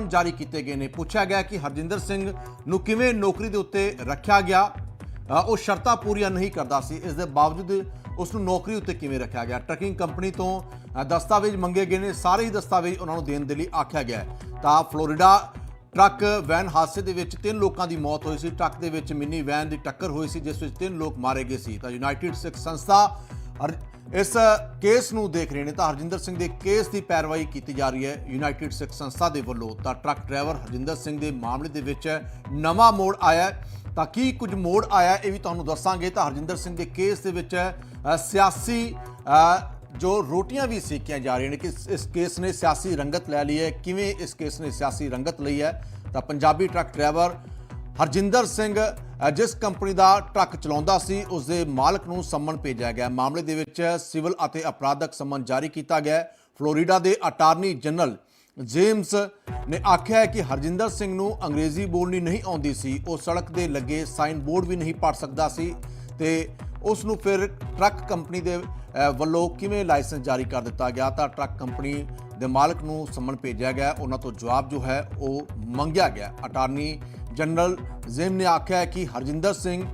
ਸਮਨ ਜਾਰੀ ਕੀਤੇ ਗਏ ਨੇ। ਪੁੱਛਿਆ ਗਿਆ ਕਿ ਹਰਜਿੰਦਰ ਸਿੰਘ ਨੂੰ ਕਿਵੇਂ ਨੌਕਰੀ ਦੇ ਉੱਤੇ ਰੱਖਿਆ ਗਿਆ ਉਹ ਸ਼ਰਤਾਂ ਪੂਰੀਆਂ ਨਹੀਂ ਕਰਦਾ ਸੀ। ਇਸ ਦੇ ਬਾਵਜੂਦ ਉਸ ਨੂੰ ਨੌਕਰੀ ਉੱਤੇ ਕਿਵੇਂ ਰੱਖਿਆ ਗਿਆ? ਟਰਕਿੰਗ ਕੰਪਨੀ ਤੋਂ ਦਸਤਾਵੇਜ਼ ਮੰਗੇ ਗਏ ਨੇ। ਸਾਰੇ ਹੀ ਦਸਤਾਵੇਜ਼ ਉਹਨਾਂ ਨੂੰ ਦੇਣ ਦੇ ਲਈ ਆਖਿਆ ਗਿਆ ਤਾਂ ਫਲੋਰੀਡਾ ਟਰੱਕ ਵੈਨ ਹਾਦਸੇ ਦੇ ਵਿੱਚ ਤਿੰਨ ਲੋਕਾਂ ਦੀ ਮੌਤ ਹੋਈ ਸੀ। ਟਰੱਕ ਦੇ ਵਿੱਚ ਮਿੰਨੀ ਵੈਨ ਦੀ ਟੱਕਰ ਹੋਈ ਸੀ, ਜਿਸ ਵਿੱਚ ਤਿੰਨ ਲੋਕ ਮਾਰੇ ਗਏ ਸੀ। ਤਾਂ ਯੂਨਾਈਟਿਡ ਸਿੱਖ ਸੰਸਥਾ ਹਰ- ਇਸ ਕੇਸ ਨੂੰ ਦੇਖ ਰਹੇ ਨੇ ਤਾਂ ਹਰਜਿੰਦਰ ਸਿੰਘ ਦੇ ਕੇਸ ਦੀ ਪੈਰਵਾਈ ਕੀਤੀ ਜਾ ਰਹੀ ਹੈ। ਯੂਨਾਈਟਿਡ ਸਿੱਖ ਸੰਸਥਾ ਦੇ ਵੱਲੋਂ ਤਾਂ ਟਰੱਕ ਡਰਾਈਵਰ ਹਰਜਿੰਦਰ ਸਿੰਘ ਦੇ ਮਾਮਲੇ ਦੇ ਵਿੱਚ ਨਵਾਂ ਮੋੜ ਆਇਆ ਤਾਂ ਕੀ ਕੁਝ ਮੋੜ ਆਇਆ ਇਹ ਵੀ ਤੁਹਾਨੂੰ ਦੱਸਾਂਗੇ। ਤਾਂ ਹਰਜਿੰਦਰ ਸਿੰਘ ਦੇ ਕੇਸ ਦੇ ਵਿੱਚ ਸਿਆਸੀ ਜੋ ਰੋਟੀਆਂ ਵੀ ਸੇਕੀਆਂ ਜਾ ਰਹੀਆਂ ਨੇ ਕਿ ਇਸ ਕੇਸ ਨੇ ਸਿਆਸੀ ਰੰਗਤ ਲੈ ਲਈ ਹੈ। ਕਿਵੇਂ ਇਸ ਕੇਸ ਨੇ ਸਿਆਸੀ ਰੰਗਤ ਲਈ ਹੈ? ਤਾਂ ਪੰਜਾਬੀ ਟਰੱਕ ਡਰਾਈਵਰ ਹਰਜਿੰਦਰ ਸਿੰਘ ਜਿਸ ਕੰਪਨੀ ਦਾ ਟਰੱਕ ਚਲਾਉਂਦਾ ਸੀ ਉਸ ਦੇ ਮਾਲਕ ਨੂੰ ਸੰਮਨ ਭੇਜਿਆ ਗਿਆ। ਮਾਮਲੇ ਦੇ ਵਿੱਚ ਸਿਵਲ ਅਤੇ ਅਪਰਾਧਕ ਸੰਮਨ ਜਾਰੀ ਕੀਤਾ ਗਿਆ। ਫਲੋਰੀਡਾ ਦੇ ਅਟਾਰਨੀ ਜਨਰਲ ਜੇਮਸ ਨੇ ਆਖਿਆ ਕਿ ਹਰਜਿੰਦਰ ਸਿੰਘ ਨੂੰ ਅੰਗਰੇਜ਼ੀ ਬੋਲਣੀ ਨਹੀਂ ਆਉਂਦੀ ਸੀ। ਉਹ ਸੜਕ ਦੇ ਲੱਗੇ ਸਾਈਨ ਬੋਰਡ ਵੀ ਨਹੀਂ ਪੜ੍ਹ ਸਕਦਾ ਸੀ ਤੇ ਉਸ ਨੂੰ ਫਿਰ ਟਰੱਕ ਕੰਪਨੀ ਦੇ ਵੱਲੋਂ ਕਿਵੇਂ ਲਾਇਸੈਂਸ ਜਾਰੀ ਕਰ ਦਿੱਤਾ ਗਿਆ ਤਾਂ ਟਰੱਕ ਕੰਪਨੀ ਦੇ ਮਾਲਕ ਨੂੰ ਸੰਮਨ ਭੇਜਿਆ ਗਿਆ। ਉਹਨਾਂ ਤੋਂ ਜਵਾਬ ਜੋ ਹੈ, ਉਹ ਮੰਗਿਆ ਗਿਆ। ਅਟਾਰਨੀ ਜਨਰਲ ਜ਼ੇਮ ਨੇ ਆਖਿਆ ਕਿ Harjinder Singh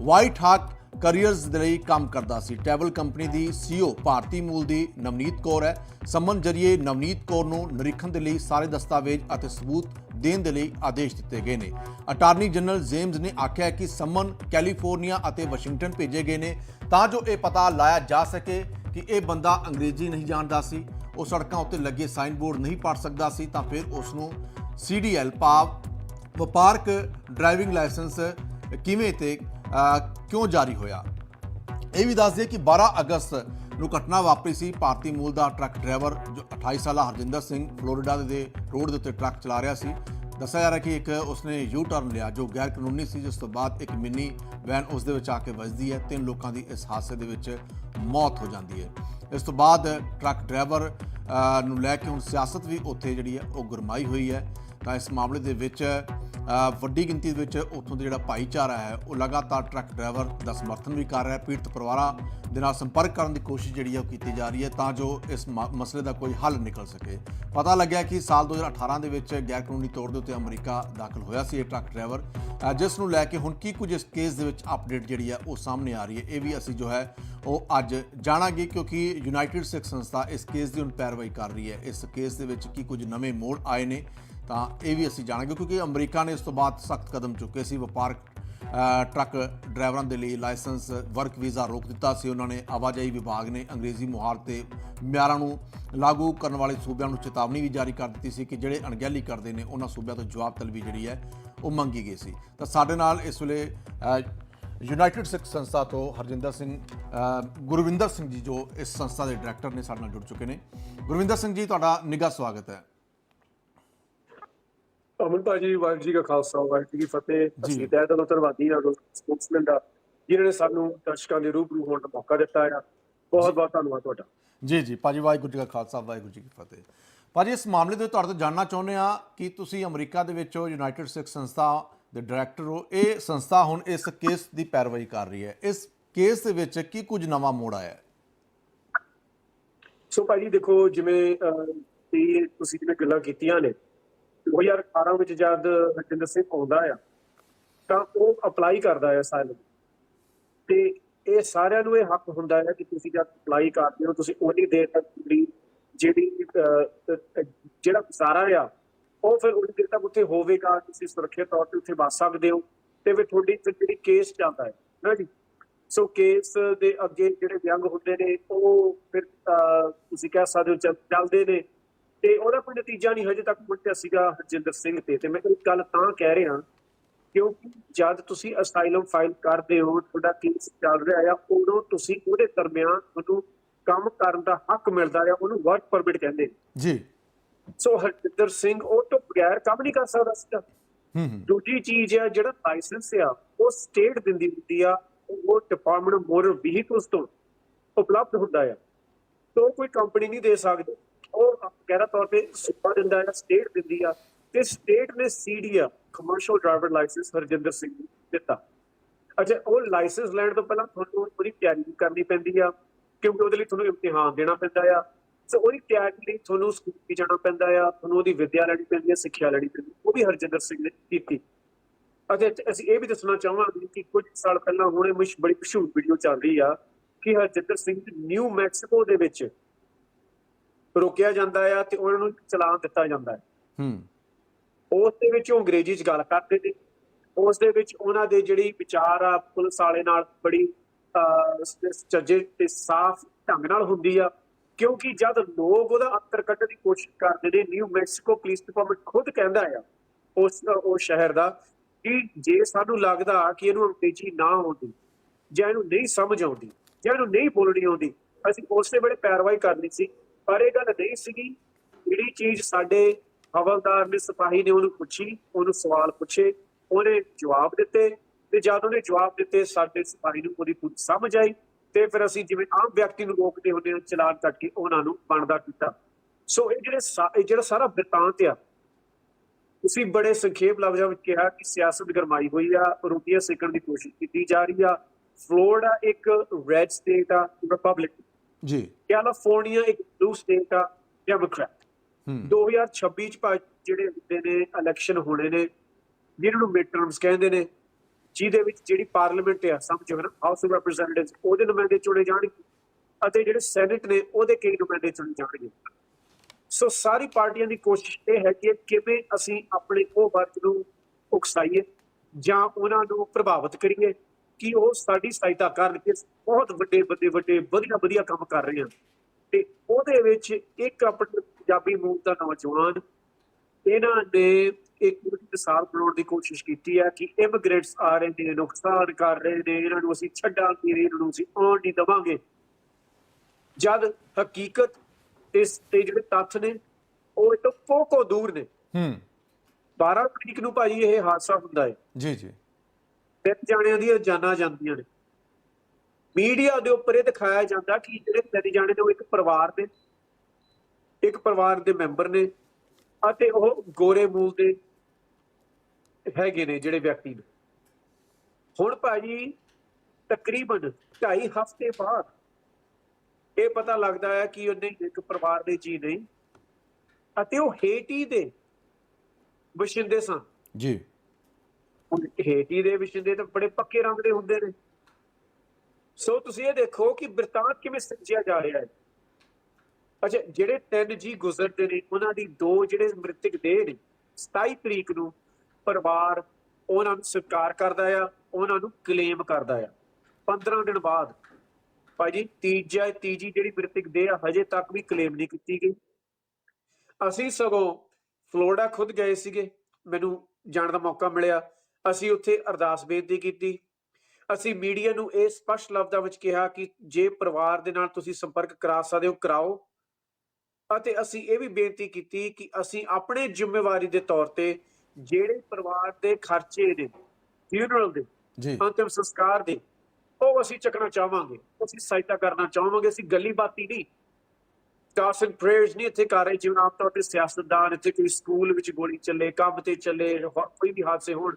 white hawk carriers ਦੇ ਲਈ ਕੰਮ ਕਰਦਾ ਸੀ। ਟਰੈਵਲ ਕੰਪਨੀ ਦੀ ਸੀਓ ਭਾਰਤੀ ਮੂਲ ਦੀ ਨਵਨੀਤ ਕੌਰ ਹੈ। ਸੰਮਨ ਜਰੀਏ ਨਵਨੀਤ ਕੌਰ ਨੂੰ ਨਿਰੀਖਣ ਦੇ ਲਈ ਸਾਰੇ ਦਸਤਾਵੇਜ਼ ਅਤੇ ਸਬੂਤ ਦੇਣ ਦੇ ਲਈ ਆਦੇਸ਼ ਦਿੱਤੇ ਗਏ ਨੇ। ਅਟਾਰਨੀ ਜਨਰਲ ਜੇਮਸ ਨੇ ਆਖਿਆ ਕਿ ਸੰਮਨ ਕੈਲੀਫੋਰਨੀਆ ਅਤੇ ਵਾਸ਼ਿੰਗਟਨ ਭੇਜੇ ਗਏ ਨੇ। ਤਾਂ ਜੋ ਇਹ ਪਤਾ ਲਾਇਆ ਜਾ ਸਕੇ ਕਿ ਇਹ ਬੰਦਾ ਅੰਗਰੇਜ਼ੀ ਨਹੀਂ ਜਾਣਦਾ ਸੀ। ਉਹ ਸੜਕਾਂ ਉੱਤੇ ਲੱਗੇ ਸਾਈਨ ਬੋਰਡ ਨਹੀਂ ਪੜ੍ਹ ਸਕਦਾ ਸੀ ਤਾਂ ਫਿਰ ਉਸ ਨੂੰ ਸੀਡੀਐਲ ਭਾਵ ਵਪਾਰਕ ਡਰਾਈਵਿੰਗ ਲਾਇਸੈਂਸ ਕਿਵੇਂ ਤੇ ਕਿਉਂ ਜਾਰੀ ਹੋਇਆ? ਇਹ ਵੀ ਦੱਸ ਦਈਏ ਕਿ 12 ਅਗਸਤ ਨੂੰ ਘਟਨਾ ਵਾਪਰੀ ਸੀ। ਭਾਰਤੀ ਮੂਲ ਦਾ ਟਰੱਕ ਡਰਾਈਵਰ ਜੋ 28 ਸਾਲਾ ਹਰਜਿੰਦਰ ਸਿੰਘ ਫਲੋਰੀਡਾ ਦੇ ਰੋਡ ਦੇ ਉੱਤੇ ਟਰੱਕ ਚਲਾ ਰਿਹਾ ਸੀ। ਦੱਸਿਆ ਜਾ ਰਿਹਾ ਕਿ ਇੱਕ ਉਸਨੇ ਯੂ ਟਰਨ ਲਿਆ, ਜੋ ਗੈਰ ਕਾਨੂੰਨੀ ਸੀ, ਜਿਸ ਤੋਂ ਬਾਅਦ ਇੱਕ ਮਿੰਨੀ ਵੈਨ ਉਸ ਦੇ ਵਿੱਚ ਆ ਕੇ ਵੱਜਦੀ ਹੈ। ਤਿੰਨ ਲੋਕਾਂ ਦੀ ਇਸ ਹਾਦਸੇ ਦੇ ਵਿੱਚ ਮੌਤ ਹੋ ਜਾਂਦੀ ਹੈ। ਇਸ ਤੋਂ ਬਾਅਦ ਟਰੱਕ ਡਰਾਈਵਰ ਨੂੰ ਲੈ ਕੇ ਹੁਣ ਸਿਆਸਤ ਵੀ ਉੱਥੇ ਜਿਹੜੀ ਹੈ, ਉਹ ਗੁਰਮਾਈ ਹੋਈ ਹੈ। ਤਾਂ ਇਸ ਮਾਮਲੇ ਦੇ ਵਿੱਚ ਵੱਡੀ ਗਿਣਤੀ ਦੇ ਵਿੱਚ ਉੱਥੋਂ ਦਾ ਜਿਹੜਾ ਭਾਈਚਾਰਾ ਹੈ, ਉਹ ਲਗਾਤਾਰ ਟਰੱਕ ਡਰਾਈਵਰ ਦਾ ਸਮਰਥਨ ਵੀ ਕਰ ਰਿਹਾ ਪੀੜਤ ਪਰਿਵਾਰਾਂ ਦੇ ਨਾਲ ਸੰਪਰਕ ਕਰਨ ਦੀ ਕੋਸ਼ਿਸ਼ ਜਿਹੜੀ ਹੈ ਉਹ ਕੀਤੀ ਜਾ ਰਹੀ ਹੈ ਤਾਂ ਜੋ ਇਸ ਮ- ਮਸਲੇ ਦਾ ਕੋਈ ਹੱਲ ਨਿਕਲ ਸਕੇ। ਪਤਾ ਲੱਗਿਆ ਕਿ ਸਾਲ 2018 ਦੇ ਵਿੱਚ ਗੈਰ ਕਾਨੂੰਨੀ ਤੌਰ ਦੇ ਉੱਤੇ ਅਮਰੀਕਾ ਦਾਖਲ ਹੋਇਆ ਸੀ ਇਹ ਟਰੱਕ ਡਰਾਈਵਰ। ਜਿਸ ਨੂੰ ਲੈ ਕੇ ਹੁਣ ਕੀ ਕੁਝ ਇਸ ਕੇਸ ਦੇ ਵਿੱਚ ਅਪਡੇਟ ਜਿਹੜੀ ਹੈ ਉਹ ਸਾਹਮਣੇ ਆ ਰਹੀ ਹੈ, ਇਹ ਵੀ ਅਸੀਂ ਜੋ ਹੈ ਉਹ ਅੱਜ ਜਾਣਾਂਗੇ ਕਿਉਂਕਿ ਯੂਨਾਈਟਿਡ ਸਿੱਖ ਸੰਸਥਾ ਇਸ ਕੇਸ ਦੀ ਹੁਣ ਪੈਰਵਾਈ ਕਰ ਰਹੀ ਹੈ। ਇਸ ਕੇਸ ਦੇ ਵਿੱਚ ਕੀ ਕੁਝ ਨਵੇਂ ਮੋੜ ਆਏ ਨੇ ਤਾਂ ਇਹ ਵੀ ਅਸੀਂ ਜਾਣਾਂਗੇ ਕਿਉਂਕਿ ਅਮਰੀਕਾ ਨੇ ਇਸ ਤੋਂ ਬਾਅਦ ਸਖਤ ਕਦਮ ਚੁੱਕੇ ਸੀ। ਵਪਾਰਕ ਟਰੱਕ ਡਰਾਈਵਰਾਂ ਦੇ ਲਈ ਲਾਇਸੈਂਸ, ਵਰਕ ਵੀਜ਼ਾ ਰੋਕ ਦਿੱਤਾ ਸੀ। ਉਹਨਾਂ ਨੇ ਆਵਾਜਾਈ ਵਿਭਾਗ ਨੇ ਅੰਗਰੇਜ਼ੀ ਮੁਹਾਰ ਤੇ ਮਿਆਰਾਂ ਨੂੰ ਲਾਗੂ ਕਰਨ ਵਾਲੇ ਸੂਬਿਆਂ ਨੂੰ ਚੇਤਾਵਨੀ ਵੀ ਜਾਰੀ ਕਰ ਦਿੱਤੀ ਸੀ ਕਿ ਜਿਹੜੇ ਅਣਗਹਿਲੀ ਕਰਦੇ ਨੇ, ਉਹਨਾਂ ਸੂਬਿਆਂ ਤੋਂ ਜਵਾਬ ਤਲਬੀ ਜਿਹੜੀ ਹੈ, ਉਹ ਮੰਗੀ ਗਈ ਸੀ। ਤਾਂ ਸਾਡੇ ਨਾਲ ਇਸ ਵੇਲੇ ਯੂਨਾਈਟਿਡ ਸਿੱਖ ਸੰਸਥਾ ਤੋਂ ਹਰਜਿੰਦਰ ਸਿੰਘ ਗੁਰਵਿੰਦਰ ਸਿੰਘ ਜੀ ਜੋ ਇਸ ਸੰਸਥਾ ਦੇ ਡਾਇਰੈਕਟਰ ਨੇ ਸਾਡੇ ਨਾਲ ਜੁੜ ਚੁੱਕੇ ਨੇ। ਗੁਰਵਿੰਦਰ ਸਿੰਘ ਜੀ, ਤੁਹਾਡਾ ਨਿੱਘਾ ਸਵਾਗਤ ਹੈ। ਅਮਨ ਭਾਜੀ ਵਾਹਿਗੁਰੂ ਜੀ ਕਾ ਖਾਲਸਾ ਵਾਹਿਗੁਰੂ ਜੀ ਕੀ ਫਤਿਹ। ਅਸੀਂ ਤਹਿ ਦਿਲੋਂ ਧੰਨਵਾਦੀ ਹਾਂ ਸਪੋਕਸਮੈਨ ਦਾ ਜਿਨ੍ਹਾਂ ਨੇ ਸਾਨੂੰ ਦਰਸ਼ਕਾਂ ਦੇ ਰੂਬਰੂ ਹੋਣ ਦਾ ਮੌਕਾ ਦਿੱਤਾ ਹੈ। ਬਹੁਤ ਬਹੁਤ ਧੰਨਵਾਦ ਤੁਹਾਡਾ। ਜੀ ਜੀ। ਭਾਜੀ ਵਾਹਿਗੁਰੂ ਜੀ ਕਾ ਖਾਲਸਾ ਵਾਹਿਗੁਰੂ ਜੀ ਕੀ ਫਤਿਹ। ਭਾਜੀ ਇਸ ਮਾਮਲੇ ਦੇ ਤੁਹਾਡੇ ਤੋਂ ਜਾਣਨਾ ਚਾਹੁੰਦੇ ਆ ਕਿ ਤੁਸੀਂ ਅਮਰੀਕਾ ਦੇ ਵਿੱਚ ਹੋ ਯੂਨਾਈਟਿਡ ਸਿੱਖ ਸੰਸਥਾ ਦੇ ਡਾਇਰੈਕਟਰ ਹੋ। ਇਹ ਸੰਸਥਾ ਹੁਣ ਇਸ ਕੇਸ ਦੀ ਪੈਰਵਾਈ ਕਰ ਰਹੀ ਹੈ। ਇਸ ਕੇਸ ਦੇ ਵਿੱਚ ਕੀ ਕੁਝ ਨਵਾਂ ਮੋੜ ਆਇਆ ਸੋ ਭਾਜੀ ਦੇਖੋ ਜਿਵੇਂ ਇਹ ਤੁਸੀਂ ਜਿਵੇਂ ਗੱਲਾਂ ਕੀਤੀਆਂ ਨੇ 2018 ਵਿੱਚ ਜਦ ਰਜਿੰਦਰ ਸਿੰਘ ਆਉਂਦਾ ਆ ਤਾਂ ਉਹ ਅਪਲਾਈ ਕਰਦਾ ਆ ਸਾਇਲਮ ਤੇ ਇਹ ਸਾਰਿਆਂ ਨੂੰ ਇਹ ਹੱਕ ਹੁੰਦਾ ਹੈ ਕਿ ਤੁਸੀਂ ਜਦ ਅਪਲਾਈ ਕਰਦੇ ਹੋ ਤੁਸੀਂ ਉਨੀ ਦੇਰ ਤੱਕ ਜਿਹੜੀ ਜਿਹੜਾ ਸਾਰਾ ਆ ਉਹ ਫਿਰ ਉਨੀ ਦੇਰ ਤੱਕ ਉੱਥੇ ਹੋਵੇਗਾ। ਤੁਸੀਂ ਸੁਰੱਖਿਅਤ ਤੌਰ ਤੇ ਉੱਥੇ ਵਸ ਸਕਦੇ ਹੋ। ਤੇ ਫਿਰ ਤੁਹਾਡੀ ਫਿਰ ਜਿਹੜੀ ਕੇਸ ਚੱਲਦਾ ਹੈ ਨਾ ਜੀ? ਸੋ ਕੇਸ ਦੇ ਅੱਗੇ ਜਿਹੜੇ ਵਿਅੰਗ ਹੁੰਦੇ ਨੇ ਉਹ ਫਿਰ ਅਹ, ਤੁਸੀਂ ਕਹਿ ਸਕਦੇ ਹੋ ਚੱਲਦੇ ਨੇ। ਤੇ ਉਹਦਾ ਕੋਈ ਨਤੀਜਾ ਨਹੀਂ ਹਜੇ ਤੱਕ ਪਹੁੰਚਿਆ ਸੀਗਾ ਹਰਜਿੰਦਰ ਸਿੰਘ ਤੇ। ਤੇ ਮੈਂ ਇਹ ਗੱਲ ਤਾਂ ਕਹਿ ਰਿਹਾ ਕਿਉਂਕਿ ਜਦ ਤੁਸੀਂ ਅਸਾਈਲਮ ਫਾਈਲ ਕਰਦੇ ਹੋ ਤੁਹਾਡਾ ਕੇਸ ਚੱਲ ਰਿਹਾ ਆ ਉਦੋਂ ਤੁਸੀਂ ਉਹਦੇ ਦਰਮਿਆਨ ਤੁਹਾਨੂੰ ਕੰਮ ਕਰਨ ਦਾ ਹੱਕ ਮਿਲਦਾ ਆ ਉਹਨੂੰ ਵਰਕ ਪਰਮਿਟ ਕਹਿੰਦੇ। ਜੀ। ਸੋ ਹਰਜਿੰਦਰ ਸਿੰਘ ਉਹ ਤੋਂ ਬਗੈਰ ਕੰਮ ਨਹੀਂ ਕਰ ਸਕਦਾ ਸੀਗਾ। ਹੂੰ ਹੂੰ। ਦੂਜੀ ਚੀਜ਼ ਹੈ ਜਿਹੜਾ ਲਾਇਸੈਂਸ ਆ ਉਹ ਸਟੇਟ ਦਿੰਦੀ ਹੁੰਦੀ ਆ ਉਹ ਡਿਪਾਰਟਮੈਂਟ ਆਫ ਮੋਟਰ ਵਹੀਕਲਸ ਤੋਂ ਉਪਲਬਧ ਹੁੰਦਾ ਆ। ਤੋਂ ਕੋਈ ਕੰਪਨੀ ਨਹੀਂ ਦੇ ਸਕਦੀ। ਉਹ ਗੈਰਾ ਤੌਰ ਤੇ ਸੂਬਾ ਦਿੰਦਾ ਹੈ, ਸਟੇਟ ਦਿੰਦੀ ਆ। ਤੇ ਸਟੇਟ ਨੇ ਸੀਡੀਆ commercial driver licence Harjinder Singh ਨੂੰ ਦਿੱਤਾ। ਅੱਛਾ, ਉਹ ਲਾਇਸੈਂਸ ਲੈਣ ਤੋਂ ਪਹਿਲਾਂ ਤੁਹਾਨੂੰ ਉਹਦੀ ਤਿਆਰੀ ਕਰਨੀ ਪੈਂਦੀ ਆ, ਕਿਉਂਕਿ ਉਹਦੇ ਲਈ ਤੁਹਾਨੂੰ ਇਮਤਿਹਾਨ ਦੇਣਾ ਪੈਂਦਾ ਆ। ਸੋ ਉਹਦੀ ਤਿਆਰੀ ਲਈ ਤੁਹਾਨੂੰ ਸਕੂਲ ਵੀ ਜਾਣਾ ਪੈਂਦਾ ਆ, ਤੁਹਾਨੂੰ ਉਹਦੀ ਵਿੱਦਿਆ ਲੈਣੀ ਪੈਂਦੀ ਹੈ ਸਿੱਖਿਆ ਲੈਣੀ ਪੈਂਦੀ ਉਹ ਵੀ ਹਰਜਿੰਦਰ ਸਿੰਘ ਨੇ ਕੀਤੀ। ਅਤੇ ਅਸੀਂ ਇਹ ਵੀ ਦੱਸਣਾ ਚਾਹਾਂਗੇ ਕਿ ਕੁਝ ਸਾਲ ਪਹਿਲਾਂ ਹੁਣੇ ਮਸ਼, ਬੜੀ ਮਸ਼ਹੂਰ ਵੀਡੀਓ ਚੱਲ ਰਹੀ ਆ ਕਿ ਹਰਜਿੰਦਰ ਸਿੰਘ ਨਿਊ ਮੈਕਸੀਕੋ ਦੇ ਵਿੱਚ ਰੋਕਿਆ ਜਾਂਦਾ ਆ ਤੇ ਉਹਨਾਂ ਨੂੰ ਚਲਾਨ ਦਿੱਤਾ ਜਾਂਦਾ ਹੈ। ਹੂੰ। ਉਸ ਦੇ ਵਿੱਚ ਉਹ ਅੰਗਰੇਜ਼ੀ ਚ ਗੱਲ ਕਰਦੇ ਨੇ। ਉਸ ਦੇ ਵਿੱਚ ਉਹਨਾਂ ਦੇ ਜਿਹੜੀ ਵਿਚਾਰ ਆ ਪੁਲਿਸ ਵਾਲੇ ਨਾਲ ਬੜੀ ਚੱਜੇ ਤੇ ਸਾਫ਼ ਢੰਗ ਨਾਲ ਹੁੰਦੀ ਆ। ਕਿਉਂਕਿ ਜਦ ਲੋਕ ਉਹਦਾ ਅੰਤਰ ਕੱਢਣ ਦੀ ਕੋਸ਼ਿਸ਼ ਕਰਦੇ ਨੇ ਨਿਊ ਮੈਕਸੀਕੋ ਪੁਲਿਸ ਡਿਪਾਰਟਮੈਂਟ ਖੁਦ ਕਹਿੰਦਾ ਆ ਉਸ ਉਸ ਸ਼ਹਿਰ ਦਾ ਕਿ ਜੇ ਸਾਨੂੰ ਲੱਗਦਾ ਕਿ ਇਹਨੂੰ ਅੰਗਰੇਜ਼ੀ ਨਾ ਆਉਂਦੀ ਜਾਂ ਇਹਨੂੰ ਨਹੀਂ ਸਮਝ ਆਉਂਦੀ ਜਾਂ ਇਹਨੂੰ ਨਹੀਂ ਬੋਲਣੀ ਆਉਂਦੀ ਅਸੀਂ ਉਸੇ ਵੇਲੇ ਪੈਰਵਾਈ ਕਰਨੀ ਸੀ। ਪਰ ਇਹ ਗੱਲ ਨਹੀਂ ਸੀਗੀ। ਜਿਹੜੀ ਚੀਜ਼ ਸਾਡੇ ਹਵਲਦਾਰ ਨੇ, ਸਿਪਾਹੀ ਨੇ ਉਹਨੂੰ ਪੁੱਛੀ, ਉਹਨੂੰ ਸਵਾਲ ਪੁੱਛੇ, ਉਹਨੇ ਜਵਾਬ ਦਿੱਤੇ ਤੇ ਜਦ ਉਹਨੇ ਜਵਾਬ ਦਿੱਤੇ, ਸਾਡੇ ਸਿਪਾਹੀ ਨੂੰ ਉਹਦੀ ਪੂਰੀ ਸਮਝ ਆਈ ਤੇ ਫਿਰ ਅਸੀਂ ਜਿਵੇਂ ਆਮ ਵਿਅਕਤੀ ਨੂੰ ਰੋਕਦੇ ਹੁੰਦੇ ਹਾਂ, ਚਲਾਨ ਕੱਟ ਕੇ ਉਹਨਾਂ ਨੂੰ ਬਣਦਾ ਕੀਤਾ। ਸੋ ਇਹ ਜਿਹੜੇ ਸਾ- ਇਹ ਜਿਹੜਾ ਸਾਰਾ ਬਿਰਤਾਂਤ ਆ, ਤੁਸੀਂ ਬੜੇ ਸੰਖੇਪ ਲਫ਼ਜ਼ਾਂ ਵਿੱਚ ਕਿਹਾ ਕਿ ਸਿਆਸਤ ਗਰਮਾਈ ਹੋਈ ਆ, ਰੋਟੀਆਂ ਸੇਕਣ ਦੀ ਕੋਸ਼ਿਸ਼ ਕੀਤੀ ਜਾ ਰਹੀ ਆ। ਫਲੋਰਡਾ ਇੱਕ ਰੈਡ ਸਟੇਟ ਆ, ਰਿਪਬਲਿਕ ਜੀ। ਕੈਲੀਫੋਰਨੀਆ ਇੱਕ ਬਲੂ ਸਟੇਟ ਆ ਡੈਮੋਕ੍ਰੈਟ ਹੂੰ। 2026 ਚ ਜਿਹੜੇ ਹੁੰਦੇ ਨੇ ਇਲੈਕਸ਼ਨ ਹੋਣੇ ਨੇ ਜਿਹਨਾਂ ਨੂੰ ਮਿਡ ਟਰਮਸ ਕਹਿੰਦੇ ਨੇ ਜਿਹਦੇ ਵਿੱਚ ਜਿਹੜੀ ਪਾਰਲੀਮੈਂਟ ਆ ਸਮਝੋ ਨਾ ਹਾਊਸ ਆਫ ਰਿਪਰੈਜ਼ੈਂਟੇਟਿਵਸ ਉਹਦੇ ਨੁਮਾਇੰਦੇ ਚੁਣੇ ਜਾਣਗੇ ਅਤੇ ਜਿਹੜੇ ਸੈਨੇਟ ਨੇ ਉਹਦੇ ਕਈ ਨੁਮਾਇੰਦੇ ਚੁਣੇ ਜਾਣਗੇ। ਸੋ ਸਾਰੀ ਪਾਰਟੀਆਂ ਦੀ ਕੋਸ਼ਿਸ਼ ਇਹ ਹੈ ਕਿ ਕਿਵੇਂ ਅਸੀਂ ਆਪਣੇ ਉਹ ਵਰਗ ਨੂੰ ਉਕਸਾਈਏ ਜਾਂ ਉਹਨਾਂ ਨੂੰ ਪ੍ਰਭਾਵਿਤ ਕਰੀਏ। ਕਿ ਉਹ ਸਾਡੀ ਸਹਾਇਤਾ ਕਰਨ ਕਿ ਬਹੁਤ ਵੱਡੇ ਵੱਡੇ ਵੱਡੇ ਵਧੀਆ ਵਧੀਆ ਕੰਮ ਕਰ ਰਹੇ ਹਨ। ਤੇ ਉਹਦੇ ਵਿੱਚ ਇੱਕ ਆਪਣੇ ਪੰਜਾਬੀ ਮੂਲ ਦਾ ਨੌਜਵਾਨ ਇਹਨਾਂ ਨੇ ਇੱਕ ਮਿਸਾਲ ਬਣਾਉਣ ਦੀ ਕੋਸ਼ਿਸ਼ ਕੀਤੀ ਹੈ ਕਿ ਇਮੀਗ੍ਰੇਟਸ ਆ ਰਹੇ ਨੇ ਨੁਕਸਾਨ ਕਰ ਰਹੇ ਨੇ ਇਹਨਾਂ ਨੂੰ ਅਸੀਂ ਛੱਡਾਂਗੇ ਇਹਨਾਂ ਨੂੰ ਅਸੀਂ ਆਉਣ ਨਹੀਂ ਦਵਾਂਗੇ। ਜਦ ਹਕੀਕਤ ਇਸ ਤੇ ਜਿਹੜੇ ਤੱਥ ਨੇ ਉਹ ਇਹ ਤੋਂ ਕੋਕੋ ਦੂਰ ਨੇ। ਹੂੰ। 12 ਤਰੀਕ ਨੂੰ ਭਾਜੀ ਇਹ ਹਾਦਸਾ ਹੁੰਦਾ ਹੈ। ਜੀ ਜੀ। ਤਿੰਨ ਜਾਣਿਆਂ ਦੀਆਂ ਜਾਨਾਂ ਜਾਂਦੀਆਂ ਨੇ। ਮੀਡੀਆ ਦੇ ਉੱਪਰ ਇਹ ਦਿਖਾਇਆ ਜਾਂਦਾ ਕਿ ਜਿਹੜੇ ਤਿੰਨ ਜਾਣੇ ਨੇ ਉਹ ਇੱਕ ਪਰਿਵਾਰ ਦੇ ਇੱਕ ਪਰਿਵਾਰ ਦੇ ਮੈਂਬਰ ਨੇ ਅਤੇ ਉਹ ਗੋਰੇ ਮੂਲ ਦੇ ਹੈਗੇ ਨੇ ਜਿਹੜੇ ਵਿਅਕਤੀ ਨੇ। ਹੁਣ ਭਾਜੀ ਤਕਰੀਬਨ 2.5 ਹਫ਼ਤੇ ਬਾਅਦ ਇਹ ਪਤਾ ਲੱਗਦਾ ਹੈ ਕਿ ਉਹਨੇ ਇੱਕ ਪਰਿਵਾਰ ਦੇ ਜੀ ਨਹੀਂ ਅਤੇ ਉਹ ਹੇਟੀ ਦੇ ਵਸਿੰਦੇ ਸਨ। ਜੀ। ਹੇਟੀ ਦੇ ਵਿਸ਼ੇ ਤਾਂ ਬੜੇ ਪੱਕੇ ਰੰਗ ਦੇ ਹੁੰਦੇ ਨੇ। ਸੋ ਤੁਸੀਂ ਇਹ ਦੇਖੋ ਕਿ ਬਿਰਤਾਂਤ ਕਿਵੇਂ ਸਿਰਜਿਆ ਜਾ ਰਿਹਾ ਹੈ। ਅੱਛਾ, ਜਿਹੜੇ ਤਿੰਨ ਜੀ ਗੁਜ਼ਰਦੇ ਨੇ, ਉਹਨਾਂ ਦੀ ਦੋ ਜਿਹੜੇ ਮ੍ਰਿਤਕ ਦੇਹ ਨੇ 27 ਤਰੀਕ ਨੂੰ ਪਰਿਵਾਰ ਉਹਨਾਂ ਨੂੰ ਸਵੀਕਾਰ ਕਰਦਾ ਆ, ਉਹਨਾਂ ਨੂੰ ਕਲੇਮ ਕਰਦਾ ਆ। 15 ਦਿਨ ਬਾਅਦ ਭਾਜੀ ਤੀਜਾ ਤੀਜੀ ਜਿਹੜੀ ਮ੍ਰਿਤਕ ਦੇਹ ਆ, ਹਜੇ ਤੱਕ ਵੀ ਕਲੇਮ ਨਹੀਂ ਕੀਤੀ ਗਈ। ਅਸੀਂ ਸਗੋਂ ਫਲੋਰੀਡਾ ਖੁਦ ਗਏ ਸੀਗੇ, ਮੈਨੂੰ ਜਾਣ ਦਾ ਮੌਕਾ ਮਿਲਿਆ। ਅਸੀਂ ਉੱਥੇ ਅਰਦਾਸ ਬੇਨਤੀ ਕੀਤੀ। ਅਸੀਂ ਮੀਡੀਆ ਨੂੰ ਇਹ ਸਪਸ਼ਟ ਲਫ਼ਜ਼ਾਂ ਵਿੱਚ ਕਿਹਾ ਕਿ ਜੇ ਪਰਿਵਾਰ ਦੇ ਨਾਲ ਤੁਸੀਂ ਸੰਪਰਕ ਕਰਾ ਸਕਦੇ ਹੋ ਕਰਾਓ। ਅਤੇ ਅਸੀਂ ਇਹ ਵੀ ਬੇਨਤੀ ਕੀਤੀ ਕਿ ਅਸੀਂ ਆਪਣੇ ਜ਼ਿੰਮੇਵਾਰੀ ਦੇ ਤੌਰ ਤੇ ਜਿਹੜੇ ਪਰਿਵਾਰ ਦੇ ਖਰਚੇ ਨੇ ਫਿਊਨਰਲ ਦੇ ਜੀ। ਅੰਤਿਮ ਸੰਸਕਾਰ ਦੇ ਉਹ ਅਸੀਂ ਚੱਕਣਾ ਚਾਹਾਂਗੇ। ਅਸੀਂ ਸਹਾਇਤਾ ਕਰਨਾ ਚਾਹਾਂਗੇ। ਅਸੀਂ ਗੱਲੀ ਬਾਤੀ ਨਹੀਂ ਟਾਸ ਐਂਡ ਪ੍ਰੇਅਰਸ ਨਹੀਂ ਇੱਥੇ ਕਰ ਰਹੇ। ਜਿਵੇਂ ਆਮ ਤੌਰ ਤੇ ਸਿਆਸਤਦਾਨ ਇੱਥੇ ਕੋਈ ਸਕੂਲ ਵਿੱਚ ਗੋਲੀ ਚੱਲੇ ਕੰਮ ਤੇ ਚੱਲੇ ਕੋਈ ਵੀ ਹਾਦਸੇ ਹੋਣ।